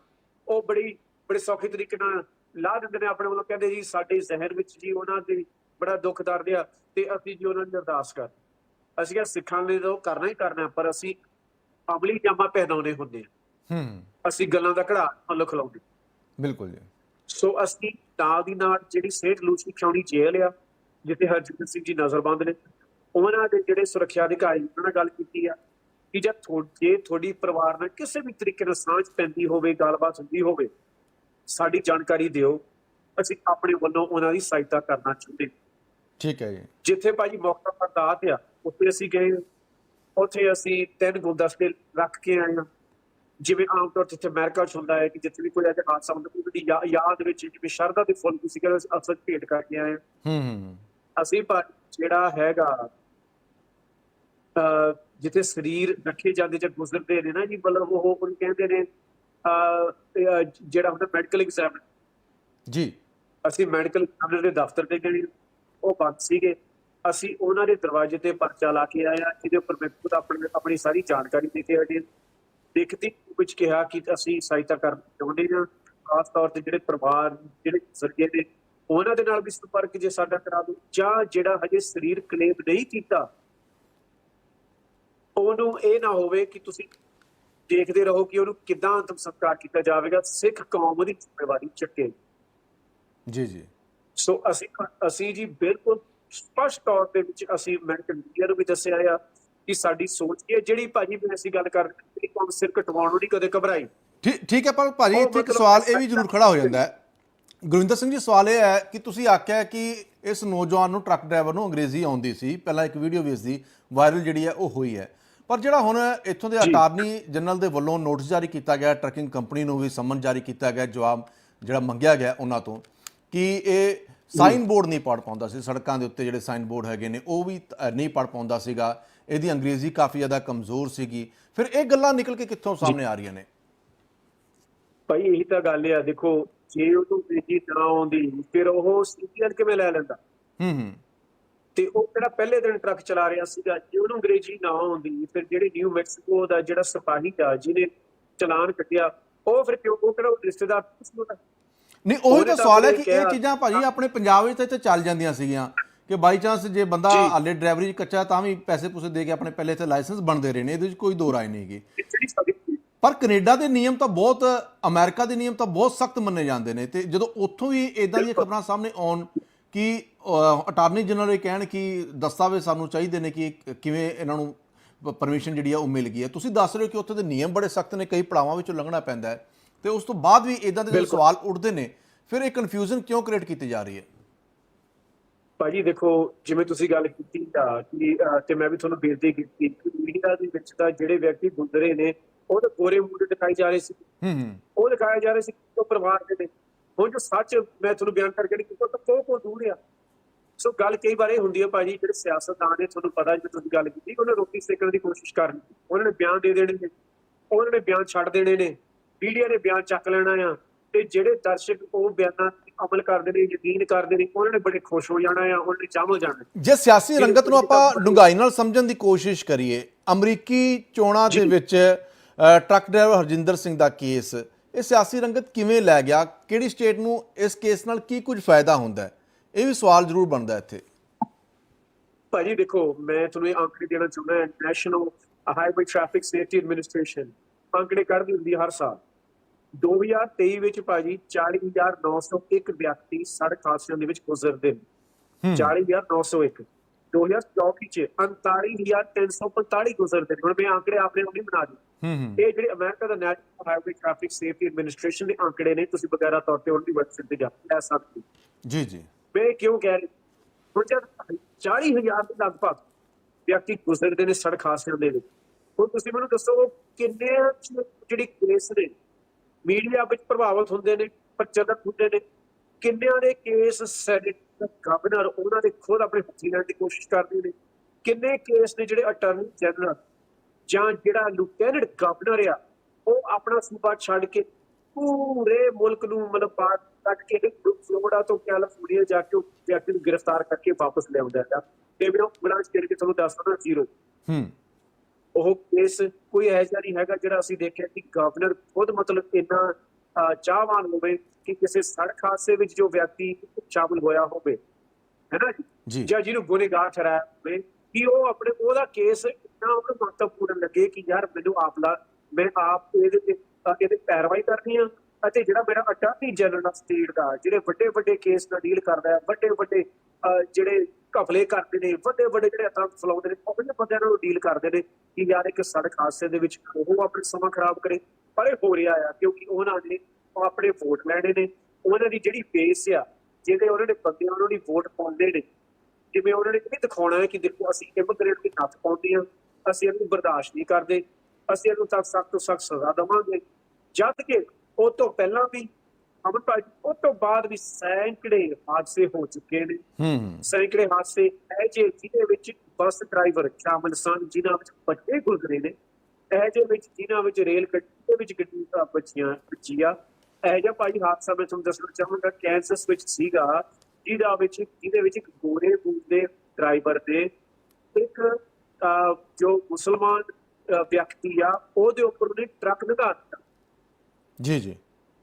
ਉਹ ਬੜੀ ਬੜੇ ਸੌਖੇ ਤਰੀਕੇ ਨਾਲ ਲਾ ਦਿੰਦੇ ਨੇ ਆਪਣੇ ਵੱਲੋਂ ਕਹਿੰਦੇ ਜੀ ਸਾਡੇ ਜ਼ਹਿਰ ਵਿੱਚ ਜੀ ਉਹਨਾਂ ਦੇ ਬੜਾ ਦੁੱਖ ਦਰਦ ਆ ਤੇ ਅਸੀਂ ਜੀ ਉਹਨਾਂ ਦੀ ਅਰਦਾਸ ਕਰ ਅਸੀਂ ਕਿਹਾ ਸਿੱਖਾਂ ਲਈ ਤਾਂ ਉਹ ਕਰਨਾ ਹੀ ਕਰਨਾ ਹੈ, ਪਰ ਅਸੀਂ ਅਮਲੀ ਜਾਮਾ ਪਹਿਨਾਉਣੇ ਹੁੰਦੇ ਆ ਹੂੰ। ਅਸੀਂ ਗੱਲਾਂ ਦਾ ਘੜਾ ਮੱਲ ਖਲਾਉਂਦੇ ਬਿਲਕੁਲ ਜੀ। ਸੋ ਅਸੀਂ ਨਾਲ ਦੀ ਨਾਲ ਜਿਹੜੀ ਸੇਠ ਲੂਸੀ ਖਿਆਉਣੀ ਜੇਲ੍ਹ ਆ ਜਿੱਥੇ ਹਰਜਿੰਦਰ ਸਿੰਘ ਜੀ ਨਜ਼ਰਬੰਦ ਨੇ ਉਹਨਾਂ ਦੇ ਜਿਹੜੇ ਸੁਰੱਖਿਆ ਅਧਿਕਾਰੀ ਉਹਨਾਂ ਨਾਲ ਗੱਲ ਕੀਤੀ ਆ ਕਿ ਜਦ ਤੁਹਾਡੇ ਤੁਹਾਡੀ ਪਰਿਵਾਰ ਨਾਲ ਕਿਸੇ ਵੀ ਤਰੀਕੇ ਨਾਲ ਸਾਂਝ ਪੈਂਦੀ ਹੋਵੇ ਗੱਲਬਾਤ ਹੁੰਦੀ ਹੋਵੇ ਸਾਡੀ ਜਾਣਕਾਰੀ ਦਿਓ। ਅਸੀਂ ਆਪਣੇ ਵੱਲੋਂ ਉਹਨਾਂ ਦੀ ਸਹਾਇਤਾ ਕਰਨਾ ਚਾਹੁੰਦੇ। ਠੀਕ ਹੈ ਜੀ। ਜਿੱਥੇ ਭਾਜੀ ਮੌਕਾ ਪਰਦਾਤ ਆ ਉੱਥੇ ਅਸੀਂ ਗਏ ਉੱਥੇ ਅਸੀਂ ਤਿੰਨ ਗੁਲਦਸਤੇ ਰੱਖ ਕੇ ਆਏ ਹਾਂ। ਜਿਵੇਂ ਆਮ ਤੌਰ ਤੇ ਅਮਰੀਕਾ ਚ ਹੁੰਦਾ ਹੈ ਕਿ ਜਿੱਥੇ ਵੀ ਕੋਈ ਅਜਿਹਾ ਹਾਦਸਾ ਹੁੰਦਾ ਉਹਦੀ ਯਾ- ਯਾਦ ਵਿੱਚ ਜਿਵੇਂ ਸ਼ਰਧਾ ਦੇ ਫੁੱਲ ਤੁਸੀਂ ਕਹਿੰਦੇ ਅਸੀਂ ਅਕਸਰ ਭੇਟ ਕਰਕੇ ਆਏ ਹਾਂ। ਹੂੰ ਹੂੰ ਅਸੀਂ ਜਿਹੜਾ ਹੈਗਾ ਅ ਜਿੱਥੇ ਸਰੀਰ ਰੱਖੇ ਜਾਂਦੇ ਜਾਂ ਗੁਜ਼ਰਦੇ ਨੇ ਨਾ ਜੀ ਮਤਲਬ ਉਹ ਉਹਨੂੰ ਕਹਿੰਦੇ ਨੇ ਜਿਹੜਾ ਹੁੰਦਾ ਮੈਡੀਕਲ ਐਗਜ਼ਾਮ ਜੀ। ਅਸੀਂ ਮੈਡੀਕਲ ਐਗਜ਼ਾਮਿਨਰ ਦੇ ਦਫ਼ਤਰ ਤੇ ਗਏ ਉਹ ਬੰਦ ਸੀਗੇ। ਅਸੀਂ ਉਹਨਾਂ ਦੇ ਦਰਵਾਜ਼ੇ ਤੇ ਪਰਚਾ ਲਾ ਕੇ ਆਏ ਆ ਜਿਹਦੇ ਉੱਪਰ ਮੈਂ ਖੁਦ ਆਪਣੀ ਆਪਣੀ ਸਾਰੀ ਜਾਣਕਾਰੀ ਦੇ ਕੇ ਹਟੇ ਲਿਖਤੀ ਵਿੱਚ ਕਿਹਾ ਕਿ ਅਸੀਂ ਸਹਾਇਤਾ ਕਰਨਾ ਚਾਹੁੰਦੇ ਹਾਂ। ਖਾਸ ਤੌਰ ਤੇ ਜਿਹੜੇ ਪਰਿਵਾਰ ਜਿਹੜੇ ਸਰਗੇ ਨੇ ਉਹਨਾਂ ਦੇ ਨਾਲ ਵੀ ਸੰਪਰਕ ਜੇ ਸਾਡਾ ਕਰਾ ਦਿਓ ਜਾਂ ਜਿਹੜਾ ਹਜੇ ਸਰੀਰ ਕਲੇਮ ਨਹੀਂ ਕੀਤਾ ਉਹਨੂੰ ਇਹ ਨਾ ਹੋਵੇ ਕਿ ਤੁਸੀਂ ਦੇਖਦੇ ਰਹੋ ਕਿ ਉਹਨੂੰ ਕਿੱਦਾਂ ਅੰਤਮ ਸੰਸਕਾਰ ਕੀਤਾ ਜਾਵੇਗਾ ਸਿੱਖ ਕੌਮ ਦੀ ਜ਼ਿੰਮੇਵਾਰੀ ਚੱਕੇ ਜੀ ਜੀ। ਸੋ ਅਸੀਂ ਅਸੀਂ ਜੀ ਬਿਲਕੁਲ ਸਪਸ਼ਟ ਤੌਰ ਤੇ ਵਿੱਚ ਅਸੀਂ ਮੈਡੀਕਲ ਮੀਡੀਆ ਨੂੰ ਵੀ ਦੱਸਿਆ ਆ ਕਿ ਸਾਡੀ ਸੋਚ ਕੀ ਹੈ ਜਿਹੜੀ ਭਾਜੀ ਮੈਂ ਅਸੀਂ ਗੱਲ ਕਰ ਰਹੇ ਕੌਮ ਸਿਰ ਕਟਵਾਉਣ ਨੂੰ ਨਹੀਂ ਕਦੇ ਘਬਰਾਈ। ਠੀਕ ਠੀਕ ਹੈ ਪਰ ਭਾਜੀ ਇੱਥੇ ਇੱਕ ਸਵਾਲ ਇਹ ਵੀ ਜ਼ਰੂਰ ਖੜਾ ਹੋ ਜਾਂਦਾ ਹੈ। ਗੁਰਵਿੰਦਰ ਸਿੰਘ ਜੀ ਸਵਾਲ ਇਹ ਹੈ ਕਿ ਤੁਸੀਂ ਆਖਿਆ ਕਿ ਇਸ ਨੌਜਵਾਨ ਨੂੰ ਟਰੱਕ ਡਰਾਈਵਰ ਨੂੰ ਅੰਗਰੇਜ਼ੀ ਆਉਂਦੀ ਸੀ ਪਹਿਲਾਂ ਇੱਕ ਵੀਡੀਓ ਵੀ ਇਸ ਦੀ ਵਾਇਰਲ ਜਿਹੜੀ ਹੈ ਉਹ ਹੋਈ ਹੈ। ਪਰ ਜਿਹੜਾ ਹੁਣ ਇੱਥੋਂ ਦੇ। ਅਟਾਰਨੀ ਜਨਰਲ ਦੇ ਵੱਲੋਂ ਨੋਟਿਸ ਜਾਰੀ ਕੀਤਾ ਗਿਆ ਟਰੱਕਿੰਗ ਕੰਪਨੀ ਨੂੰ ਵੀ ਸੰਮਨ ਜਾਰੀ ਕੀਤਾ ਗਿਆ ਜਵਾਬ ਜਿਹੜਾ ਮੰਗਿਆ ਗਿਆ ਉਹਨਾਂ ਤੋਂ ਕਿ ਇਹ ਸਾਈਨ ਬੋਰਡ ਨਹੀਂ ਪੜ ਪਾਉਂਦਾ ਸੀ ਸੜਕਾਂ ਦੇ ਉੱਤੇ ਜਿਹੜੇ ਸਾਈਨ ਬੋਰਡ ਹੈਗੇ ਨੇ ਉਹ ਵੀ ਨਹੀਂ ਪੜ ਪਾਉਂਦਾ ਸੀਗਾ। ਇਹਦੀ ਅੰਗਰੇਜ਼ੀ ਕਾਫੀ ਜ਼ਿਆਦਾ ਕਮਜ਼ੋਰ ਸੀਗੀ। ਫਿਰ ਇਹ ਗੱਲਾਂ ਨਿਕਲ ਕੇ ਕਿੱਥੋਂ ਸਾਹਮਣੇ ਆ ਰਹੀਆਂ ਨੇ? ਭਾਈ ਇਹੀ ਤਾਂ ਗੱਲ ਆ ਦੇਖੋ ਜੇ ਉਹਨੂੰ ਅੰਗਰੇਜ਼ੀ ਨਾ ਆਉਂਦੀ ਫਿਰ ਉਹ ਸੀਨੀਅਰ ਕਿਵੇਂ ਲੈ ਲੈਂਦਾ? ਹੂੰ ਹੂੰ। ਤੇ ਉਹ ਜਿਹੜਾ ਪਹਿਲੇ ਦਿਨ ਟਰੱਕ ਚਲਾ ਰਿਹਾ ਸੀਗਾ ਜੇ ਉਹਨੂੰ ਅੰਗਰੇਜ਼ੀ ਨਾ ਆਉਂਦੀ ਫਿਰ ਜਿਹੜੇ ਨਿਊ ਮੈਕਸੀਕੋ ਦਾ ਜਿਹੜਾ ਸਿਪਾਹੀ ਆ ਜਿਹਨੇ ਚਲਾਨ ਕੱਟਿਆ ਉਹ ਫਿਰ ਕਿਉਂ ਉਹ ਕਿਹੜਾ ਰਿਸ਼ਤੇਦਾਰ? ਨਹੀਂ ਉਹੀ ਤਾਂ ਸਵਾਲ ਹੈ ਕਿ ਇਹ ਚੀਜ਼ਾਂ ਭਾਜੀ ਆਪਣੇ ਪੰਜਾਬ ਵਿੱਚ ਤਾਂ ਚੱਲ ਜਾਂਦੀਆਂ ਸੀਗੀਆਂ ਕਿ ਬਾਈ ਚਾਂਸ ਜੇ ਬੰਦਾ। ਹਾਲੇ ਡਰਾਈਵਰੀ ਕੱਚਾ ਤਾਂ ਵੀ ਪੈਸੇ ਪੂਸੇ ਦੇ ਕੇ ਆਪਣੇ ਪਹਿਲੇ ਤੇ ਲਾਇਸੈਂਸ ਬਣਦੇ ਰਹੇ ਨੇ ਇਹਦੇ ਵਿੱਚ ਕੋਈ ਦੋ ਰਾਏ ਨਹੀਂ ਹੈਗੀ ਇਹ ਜਿਹੜੀ ਸਾਡੀ ਪਰ ਕੈਨੇਡਾ ਦੇ ਨਿਯਮ ਤਾਂ ਬਹੁਤ ਅਮਰੀਕਾ ਦੇ ਨਿਯਮ ਤਾਂ ਬਹੁਤ ਸਖਤ ਮੰਨੇ ਜਾਂਦੇ ਨੇ ਤੇ ਜਦੋਂ ਉੱਥੋਂ ਵੀ ਇਦਾਂ ਦੀਆਂ ਖਬਰਾਂ ਸਾਹਮਣੇ ਆਉਣ ਕਿ ਅਟਾਰਨੀ ਜਨਰਲ ਇਹ ਕਹਿਣ ਕਿ ਦਸਤਾਵੇਜ਼ ਸਾਨੂੰ ਚਾਹੀਦੇ ਨੇ ਕਿ ਕਿਵੇਂ ਇਹਨਾਂ ਨੂੰ ਪਰਮਿਸ਼ਨ ਜਿਹੜੀ ਆ ਉਹ ਮਿਲ ਗਈ ਹੈ। ਤੁਸੀਂ ਦੱਸ ਰਹੇ ਹੋ ਕਿ ਉੱਥੇ ਦੇ ਨਿਯਮ ਬੜੇ ਸਖਤ ਨੇ ਕਈ ਪੜਾਵਾਂ ਵਿੱਚੋਂ ਲੰਘਣਾ ਪੈਂਦਾ ਹੈ। ਤੇ ਉਸ ਤੋਂ ਬਾਅਦ ਵੀ ਇਦਾਂ ਦੇ। ਸਵਾਲ ਉੱਠਦੇ ਨੇ ਫਿਰ ਇਹ ਕਨਫਿਊਜ਼ਨ ਕਿਉਂ ਕ੍ਰੀਏਟ ਕੀਤੀ ਜਾ ਰਹੀ ਹੈ? ਭਾਜੀ ਦੇਖੋ ਜਿਵੇਂ ਤੁਸੀਂ ਗੱਲ ਕੀਤੀ ਆ ਕਿ ਤੇ ਮੈਂ ਵੀ ਤੁਹਾਨੂੰ ਬੇਨਤੀ ਕੀਤੀ ਕਿ ਮੀਡੀਆ ਦੇ ਵਿੱਚ ਤਾਂ ਜਿਹੜੇ ਵਿਅਕਤੀ ਗੁਜ਼ਰੇ ਨੇ ਉਹ ਤਾਂ ਗੋਰੇ ਮੂਡ ਦਿਖਾਈ ਜਾ ਰਹੇ ਸੀ। ਹੂੰ ਹੂੰ। ਉਹ ਦਿਖਾਏ ਜਾ ਰਹੇ ਸੀ ਕਿ ਉਹ ਪਰਿਵਾਰ ਦੇ ਨੇ। ਹੁਣ ਜੋ ਸੱਚ ਮੈਂ ਤੁਹਾਨੂੰ ਬਿਆਨ ਕਰਕੇ ਨਹੀਂ ਕੀਤਾ ਤਾਂ ਕੋ ਦੂਰ ਆ। ਸੋ ਗੱਲ ਕਈ ਵਾਰ ਇਹ ਹੁੰਦੀ ਹੈ ਭਾਜੀ ਜਿਹੜੇ ਸਿਆਸਤਦਾਨ ਨੇ ਤੁਹਾਨੂੰ ਪਤਾ ਜਿਵੇਂ ਤੁਸੀਂ ਗੱਲ ਕੀਤੀ ਉਹਨੇ ਰੋਟੀ ਸੇਕਣ ਦੀ ਕੋਸ਼ਿਸ਼ ਕਰਨੀ। ਉਹਨਾਂ ਨੇ ਬਿਆਨ ਦੇ ਦੇਣੇ ਨੇ। ਉਹਨਾਂ ਨੇ ਬਿਆਨ ਛੱਡ ਦੇਣੇ ਨੇ। ਮੀਡੀਆ ਨੇ ਬਿਆਨ ਚੱਕ ਲੈਣਾ ਆ। ਤੇ ਜਿਹੜੇ ਦਰਸ਼ਕ ਉਹ ਬਿਆਨਾਂ ਤੇ ਅਮਲ ਕਰਦੇ ਨੇ ਯਕੀਨ ਕਰਦੇ ਨੇ ਉਹਨਾਂ ਨੇ ਬੜੇ ਖੁਸ਼ ਹੋ ਜਾਣਾ ਆ ਉਹਨਾਂ ਨੇ ਚਾਹੋ ਜਾਣਾ। ਜੇ ਸਿਆਸੀ ਰੰਗਤ ਨੂੰ ਆਪਾਂ ਡੂੰਘਾਈ ਨਾਲ ਸਮਝਣ ਦੀ ਕੋਸ਼ਿਸ਼ ਕਰੀਏ ਅਮਰੀਕੀ ਚੋਣਾਂ ਦੇ। ਵਿੱਚ ਟਰੱਕ ਡਰਾਈਵਰ ਹਰਜਿੰਦਰ ਸਿੰਘ ਦਾ ਕੇਸ ਇਹ ਸਿਆਸੀ ਰੰਗਤ ਕਿਵੇਂ ਲੈ ਗਿਆ? ਕਿਹੜੀ ਸਟੇਟ ਨੂੰ ਇਸ ਕੇਸ ਨਾਲ ਕੀ ਕੁਝ ਫਾਇਦਾ ਹੁੰਦਾ ਹੈ? ਇਹ ਵੀ ਸਵਾਲ ਜ਼ਰੂਰ ਬਣਦਾ ਇੱਥੇ। ਭਾਜੀ ਦੇਖੋ ਮੈਂ ਤੁਹਾਨੂੰ ਇਹ ਅੰਕੜੇ ਦੇਣਾ ਚਾਹੁੰਦਾ National Highway Traffic Safety Administration ਅੰਕੜੇ ਕੱਢਦੀ ਹੁੰਦੀ ਹੈ ਹਰ ਸਾਲ। 2023 ਵਿੱਚ ਭਾਜੀ 40901 ਵਿਅਕਤੀ ਸੜਕ ਹਾਦਸਿਆਂ ਦੇ ਵਿੱਚ ਗੁਜ਼ਰਦੇ ਨੇ। 40901 2024 ਚ 49345 ਗੁਜ਼ਰਦੇ ਹੁਣ ਮੈਂ ਅੰਕੜੇ ਆਪਣੇ ਆਪ ਹੀ ਬਣਾ ਦਿੱਤੇ ਇਹ ਜਿਹੜੇ ਅਮਰੀਕਾ ਦਾ National Highway Traffic Safety Administration ਦੇ ਆંકੜੇ ਨੇ ਤੁਸੀਂ ਵਗੈਰਾ ਤੌਰ ਤੇ ਉਹਨਾਂ ਦੀ ਵੈਬਸਾਈਟ ਤੇ ਜਾ ਕੇ ਲੈ ਸਕਦੇ ਜੀ ਜੀ। ਮੈਂ ਕਿਉਂ ਕਹਿ ਰਿਹਾ? ਹੁਣ ਜਦ 40000 ਦੇ ਲਗਭਗ ਵਿਅਕਤੀ ਗੁਜ਼ਰਦੇ ਨੇ ਸੜਕ ਹਾਦਸਿਆਂ ਦੇ ਵਿੱਚ ਹੁਣ ਤੁਸੀਂ ਮੈਨੂੰ ਦੱਸੋ ਕਿੰਨੇ ਜਿਹੜੀ ਕੇਸ ਨੇ ਮੀਡੀਆ ਵਿੱਚ ਪ੍ਰਭਾਵਿਤ ਹੁੰਦੇ ਨੇ ਪ੍ਰਚਲਿਤ ਹੁੰਦੇ ਨੇ ਕਿੰਨਿਆਂ ਦੇ ਕੇਸ ਸੈਨੇਟਰ ਗਵਰਨਰ ਉਹਨਾਂ ਦੇ ਖੁਦ ਆਪਣੇ ਹੱਥੀਂ ਲੈਣ ਦੀ ਕੋਸ਼ਿਸ਼ ਕਰਦੇ ਨੇ ਕਿੰਨੇ ਕੇਸ ਨੇ ਜਿਹੜੇ ਅਟਾਰਨੀ ਜਨਰਲ ਜਾਂ ਜਿਹੜਾ ਲਿeutenant ਗਵਰਨਰ ਆ ਉਹ ਆਪਣਾ ਸੂਬਾ ਛੱਡ ਕੇ ਪੂਰੇ ਮੁਲਕ ਨੂੰ ਮਤਲਬ ਬਾਹਰ ਕੱਢ ਕੇ ਫਲੋਰੀਡਾ ਤੋਂ ਕੈਲੀਫੋਰਨੀਆ ਜਾ ਕੇ ਉਹ ਵਿਅਕਤੀ ਨੂੰ ਗ੍ਰਿਫਤਾਰ ਕਰਕੇ ਵਾਪਸ ਲਿਆਉਂਦਾ ਹੈ ਤੇ ਮੈਂ ਉਹਨਾਂ ਚ ਕਰਕੇ ਤੁਹਾਨੂੰ ਦੱਸਦਾ ਜ਼ੀਰੋ। ਹੂੰ। ਉਹ ਕੇਸ ਕੋਈ ਐਸਾ ਨਹੀਂ ਹੈਗਾ ਜਿਹੜਾ ਅਸੀਂ ਦੇਖਿਆ ਕਿ ਗਵਰਨਰ ਖੁਦ ਮਤਲਬ ਇੰਨਾ ਚਾਹਵਾਨ ਹੋਵੇ ਕਿ ਕਿਸੇ ਸੜਕ ਹਾਦਸੇ ਵਿੱਚ ਜੋ ਵਿਅਕਤੀ ਸ਼ਾਮਲ ਹੋਇਆ ਹੋਵੇ। ਹੈ ਨਾ ਜੀ। ਜੀ। ਜਾਂ ਜਿਹਨੂੰ ਗੁਨੇਗਾਰ ਠਹਿਰਾਇਆ ਹੋਵੇ। ਕਿ ਉਹ ਆਪਣੇ ਉਹਦਾ ਕੇਸ ਇੰਨਾ ਉਹਨੂੰ ਮਹੱਤਵਪੂਰਨ ਲੱਗੇ ਕਿ ਯਾਰ ਮੈਨੂੰ ਆਪ ਲਾ ਮੈਂ ਆਪ ਇਹਦੇ ਤੇ ਇਹਦੇ ਪੈਰਵਾਈ ਕਰਨੀ ਆ ਅਤੇ ਜਿਹੜਾ ਮੇਰਾ ਅਟਾਰਨੀ ਜਨਰਲ ਆਫ ਸਟੇਟ ਦਾ, ਜਿਹੜੇ ਵੱਡੇ ਵੱਡੇ ਕੇਸ ਨਾਲ ਡੀਲ ਕਰਦਾ ਹੈ ਵੱਡੇ ਵੱਡੇ ਜਿਹੜੇ ਘਪਲੇ ਕਰਦੇ ਨੇ ਵੱਡੇ ਵੱਡੇ ਜਿਹੜੇ ਅਤੰਕ ਫਲਾਉਂਦੇ ਨੇ ਉਹਨਾਂ ਬੰਦਿਆਂ ਨਾਲ ਡੀਲ ਕਰਦੇ ਨੇ ਕਿ ਯਾਰ ਇੱਕ ਸੜਕ ਹਾਦਸੇ ਦੇ ਵਿੱਚ ਉਹ ਆਪਣਾ ਸਮਾਂ ਖਰਾਬ ਕਰੇ। ਪਰ ਇਹ ਹੋ ਰਿਹਾ ਆ ਕਿਉਂਕਿ ਉਹਨਾਂ ਨੇ ਉਹ ਆਪਣੇ ਵੋਟ ਲੈਣੇ ਨੇ। ਉਹਨਾਂ ਦੀ ਜਿਹੜੀ ਬੇਸ ਆ, ਜਿਹਦੇ ਉਹਨਾਂ ਦੇ ਬੰਦਿਆਂ ਉਹਨਾਂ ਦੀ ਵੋਟ ਪਾਉਂਦੇ ਨੇ ਜਿਵੇਂ ਉਹਨਾਂ ਨੇ ਇਹ ਦਿਖਾਉਣਾ ਹੈ ਕਿ ਦੇਖੋ ਅਸੀਂ ਇਮੀਗ੍ਰੇਟ ਦੀ ਨੱਥ ਪਾਉਂਦੇ ਹਾਂ ਅਸੀਂ ਇਹਨੂੰ ਬਰਦਾਸ਼ਤ ਨਹੀਂ ਕਰਦੇ ਅਸੀਂ ਇਹਨੂੰ ਤਾਂ ਸਖਤ ਤੋਂ ਸਖਤ ਸਜ਼ਾ ਦੇਵਾਂਗੇ। ਜਦ ਕਿ ਉਹ ਤੋਂ ਪਹਿਲਾਂ ਵੀ ਅਮਰ ਭਾਈ ਉਹ ਤੋਂ ਬਾਅਦ ਵੀ ਸੈਂਕੜੇ ਹਾਦਸੇ ਹੋ ਚੁੱਕੇ ਨੇ। ਹੂੰ ਸੈਂਕੜੇ ਹਾਦਸੇ ਇਹ ਜੇ ਜਿਹਦੇ ਵਿੱਚ ਬੱਸ ਡਰਾਈਵਰ ਸ਼ਾਮਲ ਸਨ ਜਿਨ੍ਹਾਂ ਵਿੱਚ ਬੱਚੇ ਗੁਜ਼ਰੇ ਨੇ। ਇਹ ਜੇ ਵਿੱਚ ਜਿਨ੍ਹਾਂ ਵਿੱਚ ਰੇਲ ਗੱਡੀ ਦੇ ਵਿੱਚ ਗੱਡੀ ਦਾ ਬੱਚੀਆਂ ਬੱਚੀਆਂ ਇਹ ਜਿਹਾ ਭਾਈ ਹਾਦਸਾ ਮੈਂ ਤੁਹਾਨੂੰ ਦੱਸਣਾ ਚਾਹਾਂਗਾ ਕੈਂਸਸ ਵਿੱਚ ਸੀਗਾ। ਜਿਹਦਾ ਵਿੱਚ ਜਿਹਦੇ ਵਿੱਚ ਇੱਕ ਗੋਰੇ ਦੇ ਡਰਾਈਵਰ ਦੇ ਇੱਕ ਜੋ ਮੁਸਲਮਾਨ ਵਿਅਕਤੀ ਆ ਉਹਦੇ ਉੱਪਰ ਉਹਨੇ ਟਰੱਕ ਲਗਾ ਦਿੱਤਾ। ਜੀ ਜੀ।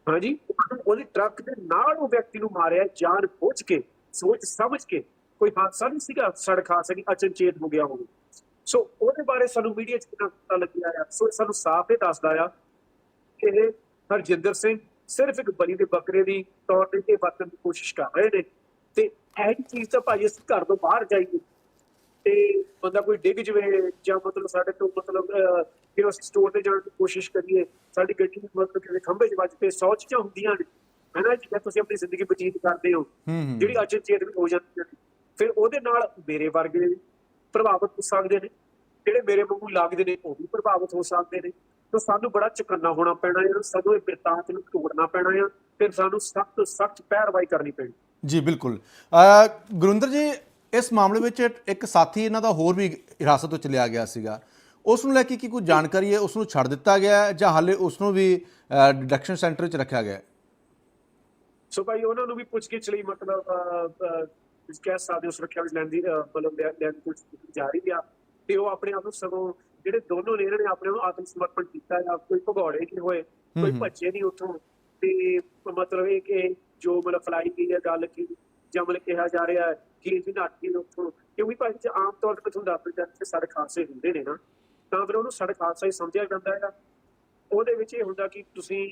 ਹਾਂਜੀ? ਉਹਦੇ ਟਰੱਕ ਦੇ ਨਾਲ ਉਹ ਵਿਅਕਤੀ ਨੂੰ ਮਾਰਿਆ ਜਾਨ ਬੁੱਝ ਕੇ ਸੋਚ ਸਮਝ ਕੇ। ਕੋਈ ਹਾਦਸਾ ਨਹੀਂ ਸੀਗਾ ਸੜਕ ਹਾਦਸਾ ਨਹੀਂ ਅਚਨਚੇਤ ਹੋ ਗਿਆ ਹੋਵੇ। ਸੋ ਉਹਦੇ ਬਾਰੇ ਸਾਨੂੰ ਮੀਡੀਆ 'ਚ ਕਿੰਨਾ ਪਤਾ ਲੱਗਿਆ ਆ? ਸੋ ਇਹ ਸਾਨੂੰ ਸਾਫ਼ ਹੀ ਦੱਸਦਾ ਆ ਕਿ ਇਹ ਹਰਜਿੰਦਰ ਸਿੰਘ ਸਿਰਫ ਇੱਕ ਬਲੀ ਦੇ ਬੱਕਰੇ ਦੀ ਤੌਰ ਤੇ ਇਹ ਵਰਤਣ ਦੀ ਕੋਸ਼ਿਸ਼ ਕਰ ਰਹੇ ਨੇ। ਤੇ ਇਹ ਜਿਹੀ ਚੀਜ਼ ਤਾਂ ਭਾਈ ਅਸੀਂ ਘਰ ਤੋਂ ਬਾਹਰ ਜਾਈਏ। ਤੇ ਬੰਦਾ ਕੋਈ ਡਿੱਗ ਜਵੇ ਜਾਂ ਮਤਲਬ ਸਾਡੇ ਤੋਂ ਮਤਲਬ ਕਿ ਅਸੀਂ ਸਟੋਰ ਤੇ ਜਾਣ ਦੀ ਕੋਸ਼ਿਸ਼ ਕਰੀਏ। ਸਾਡੀ ਗੱਡੀ ਮਤਲਬ ਕਿਸੇ ਖੰਭੇ 'ਚ ਵੱਜ ਕੇ 100 ਚੀਜ਼ਾਂ ਹੁੰਦੀਆਂ ਨੇ। ਹੈਨਾ ਜੀ ਤੁਸੀਂ ਆਪਣੀ ਜ਼ਿੰਦਗੀ ਬਤੀਤ ਕਰਦੇ ਹੋ। ਹੂੰ ਹੂੰ। ਜਿਹੜੀ ਅਚਨਚੇਤ ਵੀ ਹੋ ਜਾਂਦੀਆਂ ਨੇ ਫਿਰ ਉਹਦੇ ਨਾਲ ਮੇਰੇ ਵਰਗੇ ਪ੍ਰਭਾਵਿਤ ਹੋ ਸਕਦੇ ਨੇ। ਜਿਹੜੇ ਮੇਰੇ ਵਾਂਗੂ ਲੱਗਦੇ ਨੇ ਉਹ ਵੀ ਪ੍ਰਭਾਵਿਤ ਹੋ ਸਕਦੇ ਨੇ। ਤਾਂ ਸਾਨੂੰ ਬੜਾ ਚੁਕੰਨਾ ਹੋਣਾ ਪੈਣਾ ਹੈ ਸਾਨੂੰ ਇਹ ਬਿਰਤਾਂਤ ਨੂੰ ਤੋੜਨਾ ਪੈਣਾ ਹੈ ਤੇ ਸਾਨੂੰ ਸਖਤ ਸਖਤ ਪੈਰਵਾਈ ਕਰਨੀ ਪੈਣੀ। ਜੀ ਬਿਲਕੁਲ। ਗੁਰਿੰਦਰ ਜੀ ਇਸ ਮਾਮਲੇ ਵਿੱਚ ਇੱਕ ਸਾਥੀ ਇਹਨਾਂ ਦਾ ਹੋਰ ਵੀ ਹਿਰਾਸਤ ਵਿੱਚ ਲਿਆ ਗਿਆ ਸੀਗਾ। ਉਸ ਨੂੰ ਲੈ ਕੇ ਕੀ ਕੋਈ ਜਾਣਕਾਰੀ ਹੈ? ਉਸ ਨੂੰ ਛੱਡ ਦਿੱਤਾ ਗਿਆ ਹੈ ਜਾਂ ਹਾਲੇ ਉਸ ਨੂੰ ਵੀ ਡਿਡਕਸ਼ਨ ਸੈਂਟਰ ਵਿੱਚ ਰੱਖਿਆ ਗਿਆ ਹੈ? ਸੋ ਭਾਈ ਉਹਨਾਂ ਨੂੰ ਵੀ ਪੁੱਛ ਕੇ ਚਲੀ ਮਤਲਬ ਇਸ ਕਹਿ ਸਕਦੇ ਹੋ ਸੁਰੱਖਿਆ ਵਿੱਚ ਲੈਣ ਦੀ ਅਹ, ਮਤਲਬ ਲੈਣ ਕੀਤੀ ਜਾ ਰਹੀ ਆ। ਤੇ ਉਹ ਆਪਣੇ ਆਪ ਨੂੰ ਸਗੋਂ ਜਿਹੜੇ ਦੋਨੋਂ ਨੇ ਇਹਨਾਂ ਨੇ ਆਪਣੇ ਆਪ ਨੂੰ ਆਤਮ ਸਮਰਪਣ ਕੀਤਾ ਆ ਕੋਈ ਭਗੌੜੇ ਨਹੀਂ ਹੋਏ ਕੋਈ ਹੂੰ। ਭੱਜੇ ਨਹੀਂ ਉੱਥੋਂ। ਤੇ ਮਤਲਬ ਇਹ ਕਿ ਜੋ ਮਤਲਬ ਫਲਾਈ ਗਈ ਹੈ ਗੱਲ ਕੀ ਜਾਂ ਮਤਲਬ ਕਿਹਾ ਜਾ ਰਿਹਾ ਹੈ ਕਿ ਇਹ ਨਾਟਕੀ ਨੇ ਉੱਥੋਂ ਕਿਉਂਕਿ ਭਾਈ ਜੀ ਆਮ ਤੌਰ ਤੇ ਤੁਹਾਨੂੰ ਦੱਸ ਦਿੰਦਾ ਕਿ ਸੜਕ ਹਾਦਸੇ ਹੁੰਦੇ ਨੇ ਨਾ ਤਾਂ ਫਿਰ ਉਹਨੂੰ ਸੜਕ ਹਾਦਸਾ ਹੀ ਸਮਝਿਆ ਜਾਂਦਾ ਹੈ ਉਹਦੇ ਵਿੱਚ ਇਹ ਹੁੰਦਾ ਕਿ ਤੁਸੀਂ